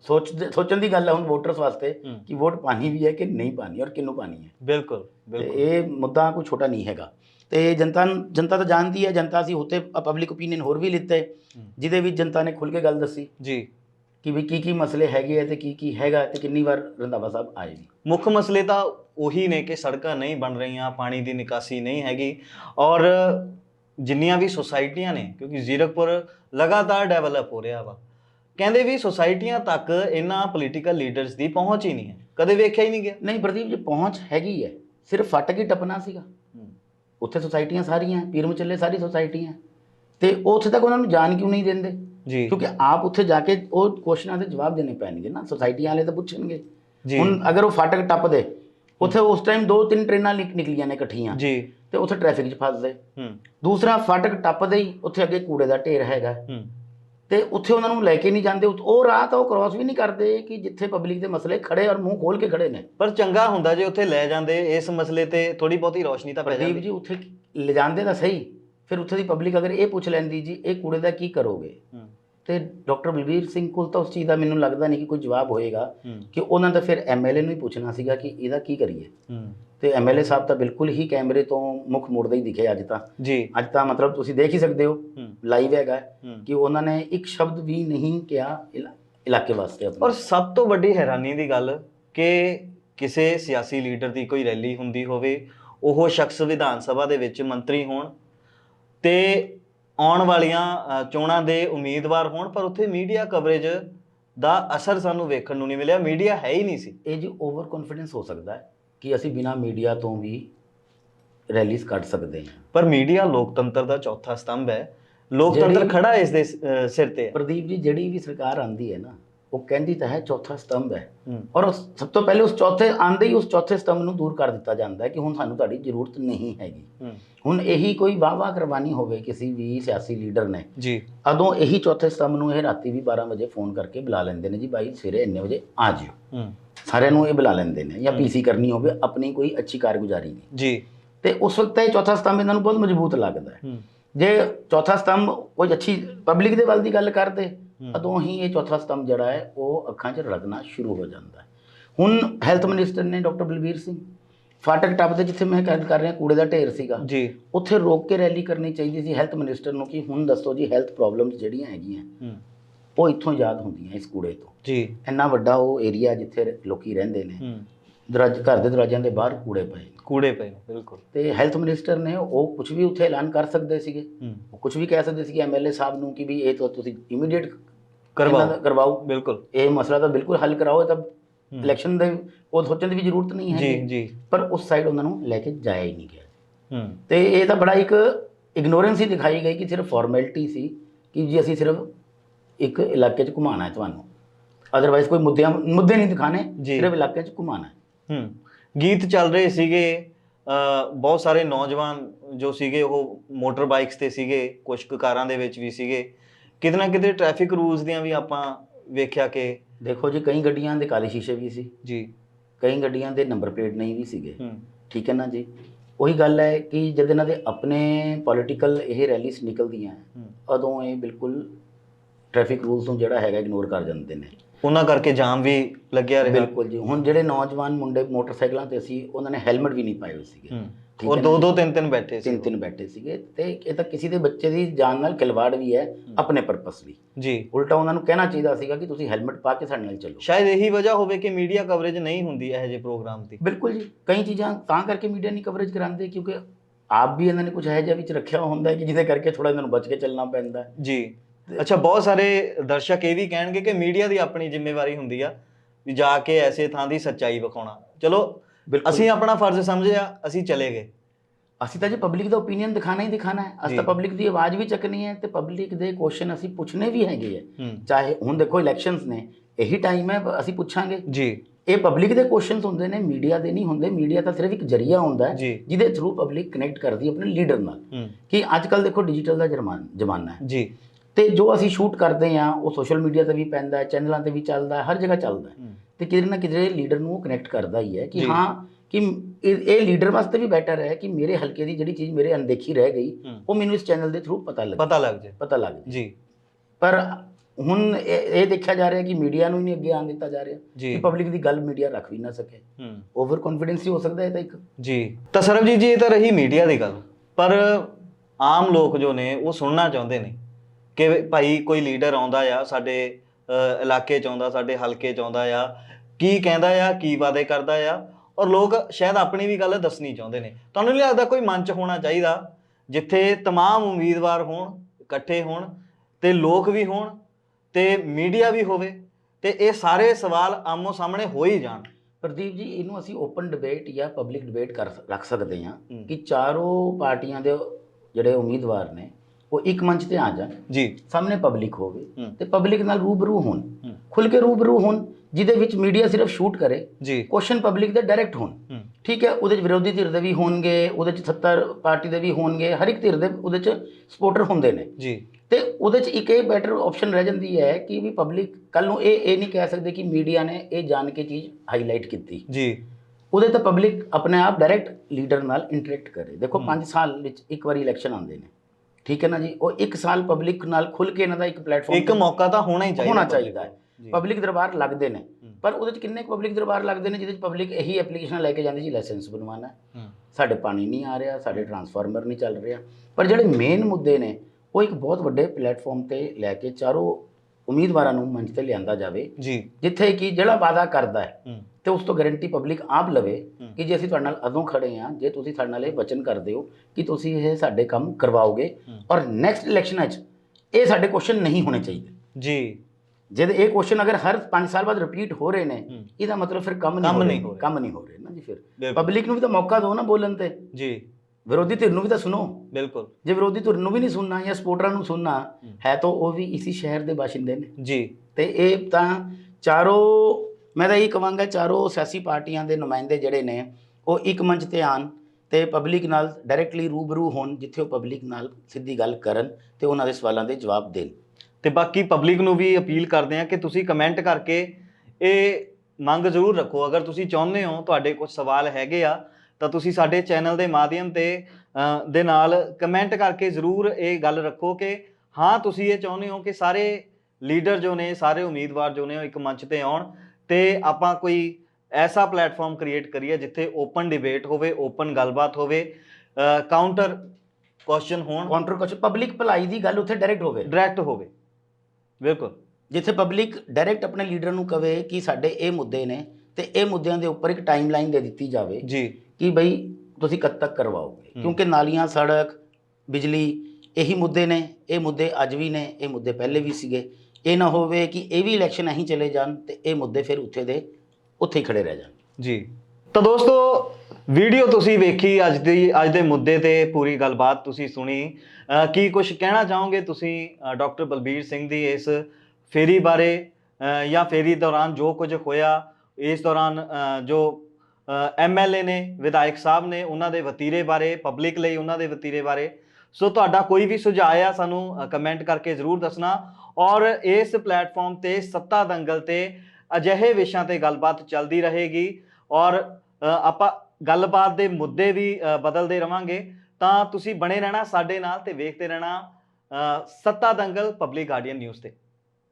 ਸੋਚ ਸੋਚਣ ਦੀ ਗੱਲ ਹੈ ਹੁਣ ਵੋਟਰਸ ਵਾਸਤੇ ਕਿ ਵੋਟ ਪਾਣੀ ਵੀ ਹੈ ਕਿ ਨਹੀਂ ਪਾਣੀ ਔਰ ਕਿਹਨੂੰ ਪਾਣੀ ਹੈ। ਬਿਲਕੁਲ ਇਹ ਮੁੱਦਾ ਕੋਈ ਛੋਟਾ ਨਹੀਂ ਹੈਗਾ। ਤੇ ਜਨਤਾ ਨੂੰ- ਜਨਤਾ ਤਾਂ ਜਾਣਦੀ ਹੈ ਜਨਤਾ ਅਸੀਂ ਉੱਤੇ ਪਬਲਿਕ ਓਪੀਨੀਅਨ ਹੋਰ ਵੀ ਲਿੱਤੇ। ਜਿਹਦੇ ਵਿੱਚ ਜਨਤਾ ਨੇ ਖੁੱਲ ਕੇ ਗੱਲ ਦੱਸੀ। ਜੀ। ਕਿ ਵੀ ਕੀ ਕੀ ਮਸਲੇ ਹੈਗੇ ਆ ਤੇ ਕੀ ਕੀ ਹੈਗਾ ਤੇ ਕਿੰਨੀ ਵਾਰ ਰੰਧਾਵਾ ਸਾਹਿਬ ਆਏ ਵੀ ਮੁੱਖ ਮਸਲੇ ਤਾਂ ਉਹੀ ਨੇ ਕਿ ਸੜਕਾਂ ਨਹੀਂ ਬਣ ਰਹੀਆਂ ਪਾਣੀ ਦੀ ਨਿਕਾਸੀ ਨਹੀਂ ਹੈਗੀ ਔਰ ਜਿੰਨੀਆਂ ਵੀ ਸੁਸਾਇਟੀਆਂ ਨੇ ਕਿਉਂਕਿ ਜ਼ੀਰਕਪੁਰ ਲਗਾਤਾਰ ਡਿਵੈਲਪ ਹੋ ਰਿਹਾ ਵਾ ਕਹਿੰਦੇ ਵੀ ਸੁਸਾਇਟੀਆਂ ਤੱਕ ਇਹਨਾਂ ਪੋਲੀਟੀਕਲ ਲੀਡਰਸ ਦੀ ਪਹੁੰਚ ਹੀ ਨਹੀਂ ਹੈ ਕਦੇ ਵੇਖਿਆ ਹੀ ਨਹੀਂ ਗਿਆ। ਨਹੀਂ ਪ੍ਰਦੀਪ ਜੀ ਪਹੁੰਚ ਹੈਗੀ ਹੈ ਸਿਰਫ ਫਟਕ ਹੀ ਟੱਪਣਾ ਸੀਗਾ। ਉੱਥੇ ਸੁਸਾਇਟੀਆਂ ਸਾਰੀਆਂ ਪੀਰ ਮਚੱਲੇ ਸਾਰੀ ਸੁਸਾਇਟੀਆਂ। ਤੇ ਉੱਥੇ ਤੱਕ ਉਹਨਾਂ ਨੂੰ ਜਾਣ ਕਿਉਂ ਨਹੀਂ ਦਿੰਦੇ? ਜੀ। ਕਿਉਂਕਿ ਆਪ ਉੱਥੇ ਜਾ ਕੇ ਉਹ ਕੁਐਸਚਨਾਂ ਦੇ ਜਵਾਬ ਦੇਣੇ ਪੈਣਗੇ ਨਾ ਸੁਸਾਇਟੀਆਂ ਵਾਲੇ ਤਾਂ ਪੁੱਛਣਗੇ। ਜੀ। ਹੁਣ ਅਗਰ ਉਹ ਫਾਟਕ ਟੱਪਦੇ ਉੱਥੇ ਉਸ ਟਾਈਮ ਦੋ ਤਿੰਨ ਟ੍ਰੇਨਾਂ ਨਿਕ- ਨਿਕਲੀਆਂ ਨੇ ਇਕੱਠੀਆਂ। ਜੀ। ਤੇ ਉੱਥੇ ਟ੍ਰੈਫਿਕ 'ਚ ਫਸਦੇ। ਹੂੰ। ਦੂਸਰਾ ਫਾਟਕ ਟੱਪਦੇ ਹੀ ਉੱਥੇ ਅੱਗੇ ਕੂੜੇ ਦਾ ਢੇਰ ਹੈਗਾ। ਹੂੰ। ਤੇ ਉੱਥੇ ਉਹਨਾਂ ਨੂੰ ਲੈ ਕੇ ਨਹੀਂ ਜਾਂਦੇ। ਉਹ ਰਾਹ ਤਾਂ ਉਹ ਕ੍ਰਾਸ ਵੀ ਨਹੀਂ ਕਰਦੇ ਕਿ ਜਿੱਥੇ ਪਬਲਿਕ ਦੇ ਮਸਲੇ ਖੜੇ ਔਰ ਮੂੰਹ ਖੋਲ ਕੇ ਖੜੇ ਨੇ। ਪਰ ਚੰਗਾ ਹੁੰਦਾ ਜੇ ਉੱਥੇ ਲੈ ਜਾਂਦੇ ਇਸ ਮਸਲੇ ਤੇ ਥੋੜੀ ਬਹੁਤੀ ਰੋਸ਼ਨੀ ਤਾਂ ਪੈ ਪ੍ਰਦੀਪ ਜਾਂਦੀ। ਜੀ ਉੱਥੇ ਲਿਜਾਂਦੇ ਤਾਂ ਸਹੀ। ਫਿਰ ਉੱਥੇ ਦੀ ਪਬਲਿਕ ਅਗਰ ਇਹ ਪੁੱਛ ਲੈਂਦੀ ਜੀ ਇਹ ਕੂੜੇ ਦਾ ਕੀ ਕਰੋਗੇ? ਹੂੰ। ਤੇ ਡਾਕਟਰ ਬਲਬੀਰ ਸਿੰਘ ਕੋਲ ਤਾਂ ਉਸ ਚੀਜ਼ ਦਾ ਮੈਨੂੰ ਲੱਗਦਾ ਨਹੀਂ ਕਿ ਕੋਈ ਜਵਾਬ ਹੋਏਗਾ ਕਿ ਉਹਨਾਂ ਦਾ ਫਿਰ ਐਮਐਲਏ ਨੂੰ ਹੀ ਪੁੱਛਣਾ ਸੀਗਾ ਕਿ ਇਹਦਾ ਕੀ ਕਰੀਏ। ਤੇ ਐਮਐਲਏ ਸਾਹਿਬ ਤਾਂ ਬਿਲਕੁਲ ਹੀ ਕੈਮਰੇ ਤੋਂ ਮੁੱਖ ਮੁੜਦੇ ਹੀ ਦਿਖੇ ਅੱਜ ਤਾਂ। ਜੀ। ਅੱਜ ਤਾਂ ਮਤਲਬ ਤੁਸੀਂ ਦੇਖ ਹੀ ਸਕਦੇ ਹੋ ਲਾਈਵ ਹੈਗਾ ਕਿ ਉਹਨਾਂ ਨੇ ਇੱਕ ਸ਼ਬਦ ਵੀ ਨਹੀਂ ਕਿਹਾ ਇਲਾ- ਇਲਾਕੇ ਵਾਸਤੇ ਆਪਣੇ। ਔਰ ਸਭ ਤੋਂ ਵੱਡੀ ਹੈਰਾਨੀ ਦੀ ਗੱਲ ਕਿ ਕਿਸੇ ਸਿਆਸੀ ਲੀਡਰ ਦੀ ਕੋਈ ਰੈਲੀ ਹੁੰਦੀ ਹੋਵੇ ਉਹ ਸ਼ਖਸ ਵਿਧਾਨ ਸਭਾ ਦੇ ਵਿੱਚ ਮੰਤਰੀ ਹੋਣ ਤੇ ਆਉਣ ਵਾਲੀਆਂ ਚੋਣਾਂ ਦੇ ਉਮੀਦਵਾਰ ਹੋਣ ਪਰ ਉੱਥੇ ਮੀਡੀਆ ਕਵਰੇਜ ਦਾ ਅਸਰ ਸਾਨੂੰ ਵੇਖਣ ਨੂੰ ਨਹੀਂ ਮਿਲਿਆ। ਮੀਡੀਆ ਹੈ ਹੀ ਨਹੀਂ ਸੀ। ਇਹ ਜੀ ਓਵਰ ਕੌਨਫੀਡੈਂਸ ਹੋ ਸਕਦਾ ਹੈ ਕਿ ਅਸੀਂ ਬਿਨਾ ਮੀਡੀਆ ਤੋਂ ਵੀ ਰੈਲੀਜ਼ ਕੱਢ ਸਕਦੇ ਹਾਂ। ਪਰ ਮੀਡੀਆ ਲੋਕਤੰਤਰ ਦਾ ਚੌਥਾ ਸਤੰਭ ਹੈ। ਲੋਕਤੰਤਰ ਖੜਾ ਇਸ ਦੇ ਸਿਰ ਤੇ ਹੈ। ਪ੍ਰਦੀਪ ਜੀ ਜਿਹੜੀ ਵੀ ਸਰਕਾਰ ਆਂਦੀ ਹੈ ਨਾ ਉਹ ਕਹਿੰਦੀ ਤਾਂ ਹੈ ਚੌਥਾ ਸਤੰਭ ਹੈ। ਔਰ ਸਭ ਤੋਂ ਪਹਿਲੇ ਉਸ ਚੌਥੇ ਆਂਦੇ ਹੀ ਉਸ ਚੌਥੇ ਸਤੰਭ ਨੂੰ ਦੂਰ ਕਰ ਦਿੱਤਾ ਜਾਂਦਾ ਹੈ ਕਿ ਹੁਣ ਸਾਨੂੰ ਤੁਹਾਡੀ ਜ਼ਰੂਰਤ ਨਹੀਂ ਹੈਗੀ। ਹੁਣ ਇਹੀ ਕੋਈ ਵਾਹ-ਵਾਹ ਕਰਵਾਨੀ ਹੋਵੇ ਕਿਸੇ ਵੀ ਸਿਆਸੀ ਲੀਡਰ ਨੇ। ਜੀ। ਅਦੋਂ ਇਹੀ ਚੌਥੇ ਸਤੰਭ ਨੂੰ ਇਹ ਰਾਤੀ ਵੀ 12 ਵਜੇ ਫੋਨ ਕਰਕੇ ਬੁਲਾ ਲੈਂਦੇ ਨੇ ਜੀ ਬਾਈ ਸਵੇਰੇ ਇੰਨੇ ਵਜੇ ਆ ਜਿਓ। ਸਾਰਿਆਂ ਨੂੰ ਇਹ ਬੁਲਾ ਲੈਂਦੇ ਨੇ ਜਾਂ। ਪੀਸੀ ਕਰਨੀ ਹੋਵੇ ਆਪਣੀ ਕੋਈ ਅੱਛੀ ਕਾਰਗੁਜ਼ਾਰੀ ਦੀ ਜੀ। ਤੇ ਉਸ ਵਕਤ ਇਹ ਚੌਥਾ ਸਤੰਭ ਇਹਨਾਂ ਨੂੰ ਬਹੁਤ ਮਜ਼ਬੂਤ ਲੱਗਦਾ ਹੂੰ, ਜੇ ਚੌਥਾ ਸਤੰਭ ਕੋਈ ਅੱਛੀ ਪਬਲਿਕ ਦੇ ਵੱਲ ਦੀ ਗੱਲ ਕਰਦੇ ਅਦੋਂ ਹੀ ਇਹ ਚੌਥਾ ਸਤੰਭ ਜਿਹੜਾ ਹੈ ਉਹ ਅੱਖਾਂ 'ਚ ਰਗਣਾ ਸ਼ੁਰੂ ਹੋ ਜਾਂਦਾ ਹੈ। ਹੁਣ ਹੈਲਥ ਮਿਨਿਸਟਰ ਨੇ ਡਾਕਟਰ ਬਲਬੀਰ ਸਿੰਘ ਫਾਟਕ ਟੱਪ ਤੇ ਜਿੱਥੇ ਮੈਂ ਗੱਲ ਕਰ ਰਿਹਾ ਕੂੜੇ ਦਾ ਢੇਰ ਸੀਗਾ ਜੀ। ਉੱਥੇ ਰੋਕ ਕੇ ਰੈਲੀ ਕਰਨੀ ਚਾਹੀਦੀ ਸੀ ਹੈਲਥ ਮਿਨਿਸਟਰ ਨੂੰ ਕਿ ਹੁਣ ਦੱਸੋ ਜੀ ਹੈਲਥ ਪ੍ਰੋਬਲਮਸ ਜਿਹੜੀਆਂ ਹੈਗੀਆਂ ਉਹ ਇੱਥੋਂ ਯਾਦ ਹੁੰਦੀਆਂ ਇਸ ਕੂੜੇ ਤੋਂ। ਜੀ। ਇੰਨਾ ਵੱਡਾ ਉਹ ਏਰੀਆ ਜਿੱਥੇ ਲੋਕੀ ਰਹਿੰਦੇ ਨੇ ਹੂੰ। ਦਰਵਾਜ਼ੇ ਘਰ ਦੇ ਦਰਵਾਜ਼ਿਆਂ ਦੇ ਬਾਹਰ ਕੂੜੇ ਪਏ। ਕੂੜੇ ਪਏ ਬਿਲਕੁਲ। ਤੇ ਹੈਲਥ ਮਿਨਿਸਟਰ ਨੇ ਉਹ ਕੁਝ ਵੀ ਉੱਥੇ ਐਲਾਨ ਕਰ ਸਕਦੇ ਸੀਗੇ ਉਹ ਕੁਝ ਵੀ ਕਹਿ ਸਕਦੇ ਸੀ ਐਮਐਲਏ ਸਾਹਿਬ ਨੂੰ ਕਿ ਵੀ ਇਹ ਤਾਂ ਤੁਸੀਂ ਇਮੀਡੀਏਟ ਕਰਵਾਓ। ਕਰਵਾਓ। ਬਿਲਕੁਲ। ਇਹ ਮਸਲਾ ਤਾਂ ਬਿਲਕੁਲ ਹੱਲ ਕਰਾਓ ਇਹ ਤਾਂ ਇਲੈਕਸ਼ਨ ਦੇ ਉਹ ਸੋਚਣ ਦੀ ਵੀ ਜ਼ਰੂਰਤ ਨਹੀਂ ਹੈ ਜੀ ਜੀ। ਪਰ ਉਸ ਸਾਈਡ ਉਹਨਾਂ ਨੂੰ ਲੈ ਕੇ ਜਾਇਆ ਹੀ ਨਹੀਂ ਗਿਆ। ਹੂੰ। ਤੇ ਇਹ ਤਾਂ ਬੜਾ ਇੱਕ ਇਗਨੋਰੈਂਸ ਹੀ ਦਿਖਾਈ ਗਈ ਕਿ ਸਿਰਫ ਫਾਰਮੈਲਿਟੀ ਸੀ ਕਿ ਜੀ ਅਸੀਂ ਸਿਰਫ ਇੱਕ ਇਲਾਕੇ 'ਚ ਘੁਮਾਣਾ ਹੈ ਤੁਹਾਨੂੰ। ਅਦਰਵਾਈਜ਼ ਕੋਈ ਮੁੱਦਿਆਂ ਮੁੱਦੇ ਨਹੀਂ ਦਿਖਾਣੇ ਜੀ। ਸਿਰਫ ਇਲਾਕੇ 'ਚ ਘੁਮਾਣਾ ਹੈ। ਹੂੰ। ਗੀਤ ਚੱਲ ਰਹੇ ਸੀਗੇ ਅ, ਬਹੁਤ ਸਾਰੇ ਨੌਜਵਾਨ ਜੋ ਸੀਗੇ ਉਹ ਮੋਟਰ ਬਾਈਕਸ ਤੇ ਸੀਗੇ ਕੁਝ ਕੁ ਕਾਰਾਂ ਦੇ ਵਿੱਚ ਵੀ ਸੀਗੇ। ਕਿਤੇ ਨਾ ਕਿਤੇ ਟ੍ਰੈਫਿਕ ਰੂਲਸ ਦੀਆਂ ਵੀ ਆਪਾਂ ਵੇਖਿਆ ਕਿ ਦੇਖੋ ਜੀ ਕਈ ਗੱਡੀਆਂ ਦੇ ਕਾਲੇ ਸ਼ੀਸ਼ੇ ਵੀ ਸੀ। ਜੀ। ਕਈ ਗੱਡੀਆਂ ਦੇ ਨੰਬਰ ਪਲੇਟ ਨਹੀਂ ਵੀ ਸੀਗੇ। ਹੂੰ। ਠੀਕ ਹੈ ਨਾ ਜੀ? ਉਹੀ ਗੱਲ ਹੈ ਕਿ ਜਦ ਇਹਨਾਂ ਦੇ ਆਪਣੇ ਪੋਲੀਟੀਕਲ ਇਹ ਰੈਲੀਜ਼ ਨਿਕਲਦੀਆਂ ਹੂੰ। ਉਦੋਂ ਇਹ ਬਿਲਕੁਲ ਟ੍ਰੈਫਿਕ ਰੂਲਸ ਨੂੰ ਜਿਹੜਾ ਹੈਗਾ ਇਗਨੋਰ ਕਰ ਜਾਂਦੇ ਨੇ। ਉਹਨਾਂ ਕਰਕੇ ਜਾਮ ਵੀ ਲੱਗਿਆ ਰਿਹਾ। ਬਿਲਕੁਲ ਜੀ। ਹੁਣ ਜਿਹੜੇ ਨੌਜਵਾਨ ਮੁੰਡੇ ਮੋਟਰਸਾਈਕਲਾਂ ਤੇ ਸੀ ਉਹਨਾਂ ਨੇ ਹੈਲਮਟ ਵੀ ਨਹੀਂ ਪਾਏ ਹੋਏ ਸੀਗੇ। ਹੂੰ। ਠੀਕ ਔਰ ਹੈ ਦੋ ਨਾ? ਦੋ ਤਿੰਨ ਤਿੰਨ ਬੈਠੇ ਸੀ। ਤਿੰਨ ਤਿੰਨ ਬੈਠੇ ਸੀਗੇ। ਤੇ ਇਹ ਤਾਂ ਕਿਸੇ ਦੇ ਬੱਚੇ ਦੀ ਜਾਨ ਨਾਲ ਖਿਲਵਾੜ ਵੀ ਹੈ ਆਪਣੇ ਪਰਪਸ ਲਈ। ਜੀ। ਉਲਟਾ ਉਹਨਾਂ ਨੂੰ ਕਹਿਣਾ ਚਾਹੀਦਾ ਸੀਗਾ ਕਿ ਤੁਸੀਂ ਹੈਲਮਟ ਪਾ ਕੇ ਸਾਡੇ ਨਾਲ ਚੱਲੋ। ਸ਼ਾਇਦ ਇਹੀ ਵਜ੍ਹਾ ਹੋਵੇ ਕਿ ਮੀਡੀਆ ਕਵਰੇਜ ਨਹੀਂ ਹੁੰਦੀ ਇਹੋ ਜਿਹੇ ਪ੍ਰੋਗਰਾਮ ਦੀ। ਬਿਲਕੁਲ ਜੀ। ਕਈ ਚੀਜ਼ਾਂ ਤਾਂ ਕਰਕੇ ਮੀਡੀਆ ਨਹੀਂ ਕਵਰੇਜ ਕਰਾਉਂਦੇ ਕਿਉਂਕਿ ਆਪ ਵੀ ਇਹਨਾਂ ਨੇ ਕੁਝ ਇਹੋ ਜਿਹਾ ਵਿੱਚ ਰੱਖਿਆ ਹੁੰਦਾ ਹੈ ਕਿ ਜਿਹਦੇ ਕਰਕੇ ਥੋੜਾ ਇਹਨਾਂ ਨੂੰ ਬਚ ਕੇ ਚੱਲਣਾ ਪੈਂਦਾ ਹੈ। ਜੀ। ਅੱਛਾ ਬਹੁਤ ਸਾਰੇ ਦਰਸ਼ਕ ਇਹ ਵੀ ਕਹਿਣਗੇ ਕਿ ਮੀਡੀਆ ਦੀ ਆਪਣੀ ਜ਼ਿੰਮੇਵਾਰੀ ਹੁੰਦੀ ਆ ਵੀ ਜਾ ਕੇ ਐਸੇ ਥਾਂ ਦੀ ਸੱਚਾਈ ਵਿਖਾਉਣਾ। ਚਲੋ ਅਸੀਂ ਆਪਣਾ ਫਰਜ਼ ਸਮਝਿਆ ਅਸੀਂ ਚਲੇ ਗਏ। ਅਸੀਂ ਤਾਂ ਜੀ ਪਬਲਿਕ ਦਾ ਓਪੀਨੀਅਨ ਦਿਖਾਣਾ ਹੀ ਦਿਖਾਣਾ ਹੈ। ਅਸੀਂ ਤਾਂ। ਪਬਲਿਕ ਦੀ ਆਵਾਜ਼ ਵੀ ਚੱਕਣੀ ਹੈ ਤੇ ਪਬਲਿਕ ਦੇ ਕੁਐਸਚਨ ਅਸੀਂ ਪੁੱਛਣੇ ਵੀ ਹੈਗੇ ਹੈ। ਚਾਹੇ ਹੁਣ ਦੇਖੋ ਇਲੈਕਸ਼ਨਸ ਨੇ ਇਹੀ ਟਾਈਮ ਹੈ ਅਸੀਂ ਪੁੱਛਾਂਗੇ। ਜੀ। ਇਹ ਪਬਲਿਕ ਦੇ ਕੁਐਸਚਨਸ ਹੁੰਦੇ ਨੇ ਮੀਡੀਆ ਦੇ ਨਹੀਂ ਹੁੰਦੇ। ਮੀਡੀਆ ਤਾਂ ਸਿਰਫ ਇੱਕ ਜਰੀਆ ਹੁੰਦਾ ਹੈ ਜਿਹਦੇ ਥਰੂ ਪਬਲਿਕ ਕਨੈਕਟ ਕਰਦੀ ਆਪਣੇ ਲੀਡਰ ਨਾਲ। ਕਿ ਅੱਜ ਕੱਲ ਦੇਖੋ ਡਿਜੀਟਲ ਦਾ ਜ਼ਮਾਨਾ ਹੈ। ਜੀ। ਤੇ ਜੋ ਅਸੀਂ ਸ਼ੂਟ ਕਰਦੇ ਹਾਂ ਉਹ ਸੋਸ਼ਲ ਮੀਡੀਆ ਤੇ ਵੀ ਪੈਂਦਾ ਹੈ ਚੈਨਲਾਂ ਤੇ ਵੀ ਚੱਲਦਾ ਹੈ ਹਰ ਜਗ੍ਹਾ ਚੱਲਦਾ ਹੈ। ਤੇ ਕਿਤੇ ਨਾ ਕਿਤੇ ਲੀਡਰ ਨੂੰ ਕਨੈਕਟ ਕਰਦਾ ਹੀ ਹੈ ਕਿ ਜੀ। ਹਾਂ ਕਿ ਇਹ ਲੀਡਰ ਵਾਸਤੇ ਵੀ ਬੈਟਰ ਹੈ ਕਿ ਮੇਰੇ ਹਲਕੇ ਦੀ ਜਿਹੜੀ ਚੀਜ਼ ਮੇਰੇ ਅਣਦੇਖੀ ਰਹਿ ਗਈ ਉਹ ਮੈਨੂੰ ਇਸ ਚੈਨਲ ਦੇ ਥਰੂ ਪਤਾ ਲੱਗ। ਪਤਾ ਲੱਗ ਜੇ। ਪਤਾ ਲੱਗ ਜਾਏ ਜੀ। ਪਰ ਹੁਣ ਇਹ ਦੇਖਿਆ ਜਾ ਰਿਹਾ ਕਿ ਮੀਡੀਆ ਨੂੰ ਹੀ ਨਹੀਂ ਅੱਗੇ ਆਉਣ ਦਿੱਤਾ ਜਾ ਰਿਹਾ ਜੀ। ਕਿ ਪਬਲਿਕ ਦੀ ਗੱਲ ਮੀਡੀਆ ਰੱਖ ਵੀ ਨਾ ਸਕੇ। ਓਵਰ ਕੌਨਫੀਡੈਂਸ ਹੀ ਹੋ ਸਕਦਾ ਹੈ ਤਾਂ ਇੱਕ। ਜੀ। ਤਾਂ ਸਰਬਜੀਤ ਜੀ ਇਹ ਤਾਂ ਰਹੀ ਮੀਡੀਆ ਦੀ ਗੱਲ। ਪਰ ਆਮ ਲੋਕ ਜੋ ਨੇ ਉਹ ਸੁਣਨਾ ਚਾਹੁੰਦੇ ਨੇ। ਕਿ ਭਾਈ ਕੋਈ ਲੀਡਰ ਆਉਂਦਾ ਆ ਸਾਡੇ ਅ, ਇਲਾਕੇ ਚ ਆਉਂਦਾ ਸਾਡੇ ਹਲਕੇ ਚ ਆਉਂਦਾ ਆ ਕੀ ਕਹਿੰਦਾ ਆ ਕੀ ਵਾਅਦੇ ਕਰਦਾ ਆ ਔਰ ਲੋਕ ਸ਼ਾਇਦ ਆਪਣੀ ਵੀ ਗੱਲ ਦੱਸਣੀ ਚਾਹੁੰਦੇ ਨੇ ਤੁਹਾਨੂੰ ਨਹੀਂ ਲੱਗਦਾ ਕੋਈ ਮੰਚ ਹੋਣਾ ਚਾਹੀਦਾ ਜਿੱਥੇ तमाम ਉਮੀਦਵਾਰ ਹੋਣ ਇਕੱਠੇ ਹੋਣ ਤੇ ਲੋਕ ਵੀ ਹੋਣ ਤੇ ਮੀਡੀਆ ਵੀ ਹੋਵੇ ਤੇ ਇਹ ਸਾਰੇ ਸਵਾਲ ਆਮੋ ਸਾਹਮਣੇ ਹੋ ਹੀ ਜਾਣ ਪ੍ਰਦੀਪ ਜੀ ਇਹਨੂੰ ਅਸੀਂ ਓਪਨ ਡਿਬੇਟ ਜਾਂ ਪਬਲਿਕ ਡਿਬੇਟ ਕਰ ਰੱਖ ਸਕਦੇ ਹਾਂ ਹੂੰ। ਕਿ ਚਾਰੋਂ ਪਾਰਟੀਆਂ ਦੇ ਜਿਹੜੇ ਉਮੀਦਵਾਰ ਨੇ ਉਹ ਇੱਕ ਮੰਚ ਤੇ ਆ ਜਾਣ। ਜੀ। ਸਾਹਮਣੇ ਪਬਲਿਕ ਹੋਵੇ। ਤੇ ਪਬਲਿਕ ਨਾਲ ਰੂਬਰੂ ਹੋਣ। ਖੁੱਲ ਕੇ ਰੂਬਰੂ ਹੋਣ ਜਿਹਦੇ ਵਿੱਚ ਮੀਡੀਆ ਸਿਰਫ ਸ਼ੂਟ ਕਰੇ। ਜੀ। ਕੁਐਸਚਨ ਪਬਲਿਕ ਦੇ ਡਾਇਰੈਕਟ ਹੋਣ। ਠੀਕ ਹੈ ਉਹਦੇ ਚ ਵਿਰੋਧੀ ਧਿਰ ਦੇ ਵੀ ਹੋਣਗੇ ਉਹਦੇ ਚ ਸੱਤਰ ਪਾਰਟੀ ਦੇ ਵੀ ਹੋਣਗੇ ਹਰ ਇੱਕ ਧਿਰ ਦੇ ਉਹਦੇ ਚ ਸਪੋਰਟਰ ਹੁੰਦੇ ਨੇ। ਜੀ। ਤੇ ਉਹਦੇ ਚ ਇੱਕ ਇਹ ਬੈਟਰ ਆਪਸ਼ਨ ਰਹਿ ਜਾਂਦੀ ਹੈ ਕਿ ਵੀ ਪਬਲਿਕ ਕੱਲ ਨੂੰ ਇਹ ਇਹ ਨਹੀਂ ਕਹਿ ਸਕਦੇ ਕਿ ਮੀਡੀਆ ਨੇ ਇਹ ਜਾਣ ਕੇ ਚੀਜ਼ ਹਾਈਲਾਈਟ ਕੀਤੀ। ਜੀ। ਉਹਦੇ ਤਾਂ ਪਬਲਿਕ ਆਪਣੇ ਆਪ ਡਾਇਰੈਕਟ ਲੀਡਰ ਨਾਲ ਇੰਟਰੈਕਟ ਕਰੇ। ਦੇਖੋ ਹਮ। 5 ਸਾਲ ਵਿੱਚ ਇੱਕ ਵਾਰੀ ਇਲੈਕਸ਼ਨ ਆਉਂਦੇ ਨੇ। ਠੀਕ ਹੈ ਨਾ ਜੀ ਉਹ ਇੱਕ ਸਾਲ ਪਬਲਿਕ ਨਾਲ ਖੁੱਲ ਕੇ ਇਹਨਾਂ ਦਾ ਇੱਕ ਪਲੇਟਫਾਰਮ ਇੱਕ ਮੌਕਾ ਤਾਂ ਹੋਣਾ ਹੀ ਚਾਹੀਦਾ ਹੋਣਾ ਚਾਹੀਦਾ ਹੈ। ਪਬਲਿਕ ਦਰਬਾਰ ਲੱਗਦੇ ਨੇ। ਪਰ ਉਹਦੇ ਚ ਕਿੰਨੇ ਪਬਲਿਕ ਦਰਬਾਰ ਲੱਗਦੇ ਨੇ ਜਿਹਦੇ ਚ ਪਬਲਿਕ ਇਹੀ ਐਪਲੀਕੇਸ਼ਨ ਲੈ ਕੇ ਜਾਂਦੀ ਜੀ ਲਾਇਸੈਂਸ ਹੂੰ। ਸਾਡੇ ਪਾਣੀ ਨਹੀਂ ਆ ਰਿਹਾ ਸਾਡੇ ਟਰਾਂਸਫਾਰਮਰ ਨਹੀਂ ਚੱਲ ਰਿਹਾ ਪਰ ਜਿਹੜੇ ਮੇਨ ਮੁੱਦੇ ਨੇ ਉਹ ਇੱਕ ਬਹੁਤ ਵੱਡੇ ਪਲੇਟਫਾਰਮ ਤੇ ਲੈ ਕੇ ਚਾਰੋਂ ਉਮੀਦਵਾਰਾਂ ਨੂੰ ਮੰਚ ਤੇ ਲਿਆਂਦਾ ਜਾਵੇ ਜੀ। ਜਿੱਥੇ ਕਿ ਜਿਹੜਾ ਵਾਅਦਾ ਕਰਦਾ ਹੈ ਤੇ ਉਸ ਤੋਂ ਗਾਰੰਟੀ ਪਬਲਿਕ ਆਪ ਲਵੇ। ਕਿ ਜੇ ਅਸੀਂ ਤੁਹਾਡੇ ਨਾਲ ਅਦੋਂ ਖੜੇ ਹਾਂ ਜੇ ਤੁਸੀਂ ਸਾਡੇ ਨਾਲ ਇਹ ਵਚਨ ਕਰਦੇ ਹੋ ਕਿ ਤੁਸੀਂ ਇਹ ਸਾਡੇ ਕੰਮ ਕਰਵਾਓਗੇ। ਔਰ ਨੈਕਸਟ ਇਲੈਕਸ਼ਨਾਂ 'ਚ ਇਹ ਸਾਡੇ ਕੁਐਸਚਨ ਨਹੀਂ ਹੋਣੇ ਚਾਹੀਦੇ। ਜੀ। ਜਦ ਇਹ ਕੁਐਸਚਨ ਅਗਰ ਹਰ 5 ਸਾਲ ਬਾਅਦ ਰਿਪੀਟ ਹੋ ਰਹੇ ਨੇ। ਇਹਦਾ ਮਤਲਬ ਫਿਰ ਕੰਮ ਨਹੀਂ ਕੰਮ ਹੋ ਨਹੀਂ ਰਹੇ। ਹੋ ਰਹੇ। ਕੰਮ ਨਹੀਂ ਹੋ ਰਹੇ ਨਾ ਜੀ ਫਿਰ। ਪਬਲਿਕ ਨੂੰ ਵੀ ਤਾਂ ਮੌਕਾ ਦਿਓ ਨਾ ਬੋਲਣ ਤੇ। ਜੀ। ਵਿਰੋਧੀ ਧਿਰ ਨੂੰ ਵੀ ਤਾਂ ਸੁਣੋ। ਬਿਲਕੁਲ। ਜੇ ਵਿਰੋਧੀ ਧਿਰ ਨੂੰ ਵੀ ਨਹੀਂ ਸੁਣਨਾ ਜਾਂ ਸਪੋਰਟਰਾਂ ਨੂੰ ਸੁਣਨਾ ਹੂੰ। ਤਾਂ ਉਹ ਵੀ ਇਸੇ ਸ਼ਹਿਰ ਦੇ ਬਾਸ਼ਿੰਦੇ ਨੇ। ਜੀ। ਤੇ ਇਹ ਤਾਂ ਚਾਰੋਂ ਮੈਂ ਤਾਂ ਇਹ ਕਵਾਂਗਾ ਚਾਰੋਂ ਸਿਆਸੀ ਪਾਰਟੀਆਂ ਦੇ ਨੁਮਾਇੰਦੇ ਜਿਹੜੇ ਨੇ ਉਹ ਇੱਕ ਮੰਚ ਤੇ ਆਣ ਤੇ ਪਬਲਿਕ ਨਾਲ ਡਾਇਰੈਕਟਲੀ ਰੂਬਰੂ ਹੋਣ ਜਿੱਥੇ ਉਹ ਪਬਲਿਕ ਨਾਲ ਸਿੱਧੀ ਗੱਲ ਕਰਨ ਤੇ ਉਹਨਾਂ ਦੇ ਸਵਾਲਾਂ ਦੇ ਜਵਾਬ ਦੇਣ। ਤੇ ਬਾਕੀ ਪਬਲਿਕ ਨੂੰ ਵੀ ਅਪੀਲ ਕਰਦੇ ਆ ਕਿ ਤੁਸੀਂ ਕਮੈਂਟ ਕਰਕੇ ਇਹ ਮੰਗ ਜ਼ਰੂਰ ਰੱਖੋ। ਅਗਰ ਤੁਸੀਂ ਚਾਹੁੰਦੇ ਹੋ ਤੁਹਾਡੇ ਕੁਝ ਸਵਾਲ ਹੈਗੇ ਆ ਤਾਂ ਤੁਸੀਂ ਸਾਡੇ ਚੈਨਲ ਦੇ ਮਾਧਿਅਮ ਤੇ ਦੇ ਨਾਲ ਕਮੈਂਟ ਕਰਕੇ ਜ਼ਰੂਰ ਇਹ ਗੱਲ ਰੱਖੋ ਕਿ ਹਾਂ ਤੁਸੀਂ ਇਹ ਚਾਹੁੰਦੇ ਹੋ ਕਿ ਸਾਰੇ ਲੀਡਰ ਜੋ ਨੇ ਸਾਰੇ ਉਮੀਦਵਾਰ ਜੋ ਨੇ ਉਹ ਇੱਕ ਮੰਚ ਤੇ ਆਉਣ ਤੇ ਆਪਾਂ ਕੋਈ ਐਸਾ ਪਲੇਟਫਾਰਮ ਕ੍ਰੀਏਟ ਕਰੀਏ ਜਿੱਥੇ ਓਪਨ ਡਿਬੇਟ ਹੋਵੇ ਓਪਨ ਗੱਲਬਾਤ ਹੋਵੇ ਕਾਊਂਟਰ ਕੁਐਸਚਨ ਹੋਣ। ਕਾਊਂਟਰ ਕੁਐਸਚਨ ਪਬਲਿਕ ਭਲਾਈ ਦੀ ਗੱਲ ਉੱਥੇ ਡਾਇਰੈਕਟ ਹੋਵੇ। ਡਾਇਰੈਕਟ ਹੋਵੇ। ਬਿਲਕੁਲ। ਜਿੱਥੇ ਪਬਲਿਕ ਡਾਇਰੈਕਟ ਆਪਣੇ ਲੀਡਰ ਨੂੰ ਕਵੇ ਕਿ ਸਾਡੇ ਇਹ ਮੁੱਦੇ ਨੇ ਤੇ ਇਹ ਮੁੱਦਿਆਂ ਦੇ ਉੱਪਰ ਇੱਕ ਟਾਈਮਲਾਈਨ ਦੇ ਦਿੱਤੀ ਜਾਵੇ। ਜੀ। ਕਿ ਬਈ ਤੁਸੀਂ ਕਦ ਤੱਕ ਕਰਵਾਓਗੇ। ਕਿਉਂਕਿ ਨਾਲੀਆਂ ਸੜਕ ਬਿਜਲੀ ਇਹੀ ਮੁੱਦੇ ਨੇ ਇਹ ਮੁੱਦੇ ਅੱਜ ਵੀ ਨੇ ਇਹ ਮੁੱਦੇ ਪਹਿਲੇ ਵੀ ਸੀਗੇ। ਇਹ ਨਾ ਹੋਵੇ ਕਿ ਇਹ ਵੀ ਇਲੈਕਸ਼ਨ ਅਹੀਂ ਚਲੇ ਜਾਣ ਤੇ ਇਹ ਮੁੱਦੇ ਫਿਰ ਉੱਥੇ ਦੇ ਉੱਥੇ ਹੀ ਖੜੇ ਰਹਿ ਜਾਣ। ਜੀ। ਤਾਂ ਦੋਸਤੋ ਵੀਡੀਓ ਤੁਸੀਂ ਵੇਖੀ ਅੱਜ ਦੀ ਅੱਜ ਦੇ ਮੁੱਦੇ ਤੇ ਪੂਰੀ ਗੱਲਬਾਤ ਤੁਸੀਂ ਸੁਣੀ। ਕੀ ਕੁਝ ਕਹਿਣਾ ਚਾਹੋਗੇ ਤੁਸੀਂ ਡਾਕਟਰ ਬਲਬੀਰ ਸਿੰਘ ਦੀ ਇਸ ਫੇਰੀ ਬਾਰੇ? ਜਾਂ ਫੇਰੀ ਦੌਰਾਨ ਜੋ ਕੁਝ ਹੋਇਆ ਇਸ ਦੌਰਾਨ ਜੋ ਐਮਐਲਏ ਨੇ, ਵਿਧਾਇਕ ਸਾਹਿਬ ਨੇ ਉਹਨਾਂ ਦੇ ਵਤੀਰੇ ਬਾਰੇ ਪਬਲਿਕ ਲਈ ਉਹਨਾਂ ਦੇ ਵਤੀਰੇ ਬਾਰੇ। ਸੋ ਤੁਹਾਡਾ ਕੋਈ ਵੀ ਸੁਝਾਅ ਆ, ਸਾਨੂੰ ਕਮੈਂਟ ਕਰਕੇ ਜ਼ਰੂਰ ਦੱਸਣਾ। ਔਰ ਇਸ ਪਲੇਟਫਾਰਮ ਤੇ ਸੱਤਾ ਦੰਗਲ ਤੇ ਅਜਿਹੇ ਵਿਸ਼ਿਆਂ ਤੇ ਗੱਲਬਾਤ ਚੱਲਦੀ ਰਹੇਗੀ। ਔਰ ਆਪਾਂ ਗੱਲਬਾਤ ਦੇ ਮੁੱਦੇ ਵੀ ਬਦਲਦੇ ਰਵਾਂਗੇ। ਤਾਂ ਤੁਸੀਂ ਬਣੇ ਰਹਿਣਾ ਸਾਡੇ ਨਾਲ ਤੇ ਵੇਖਦੇ ਰਹਿਣਾ ਸੱਤਾ ਦੰਗਲ ਪਬਲਿਕ ਗਾਰਡੀਅਨ ਨਿਊਜ਼ ਤੇ।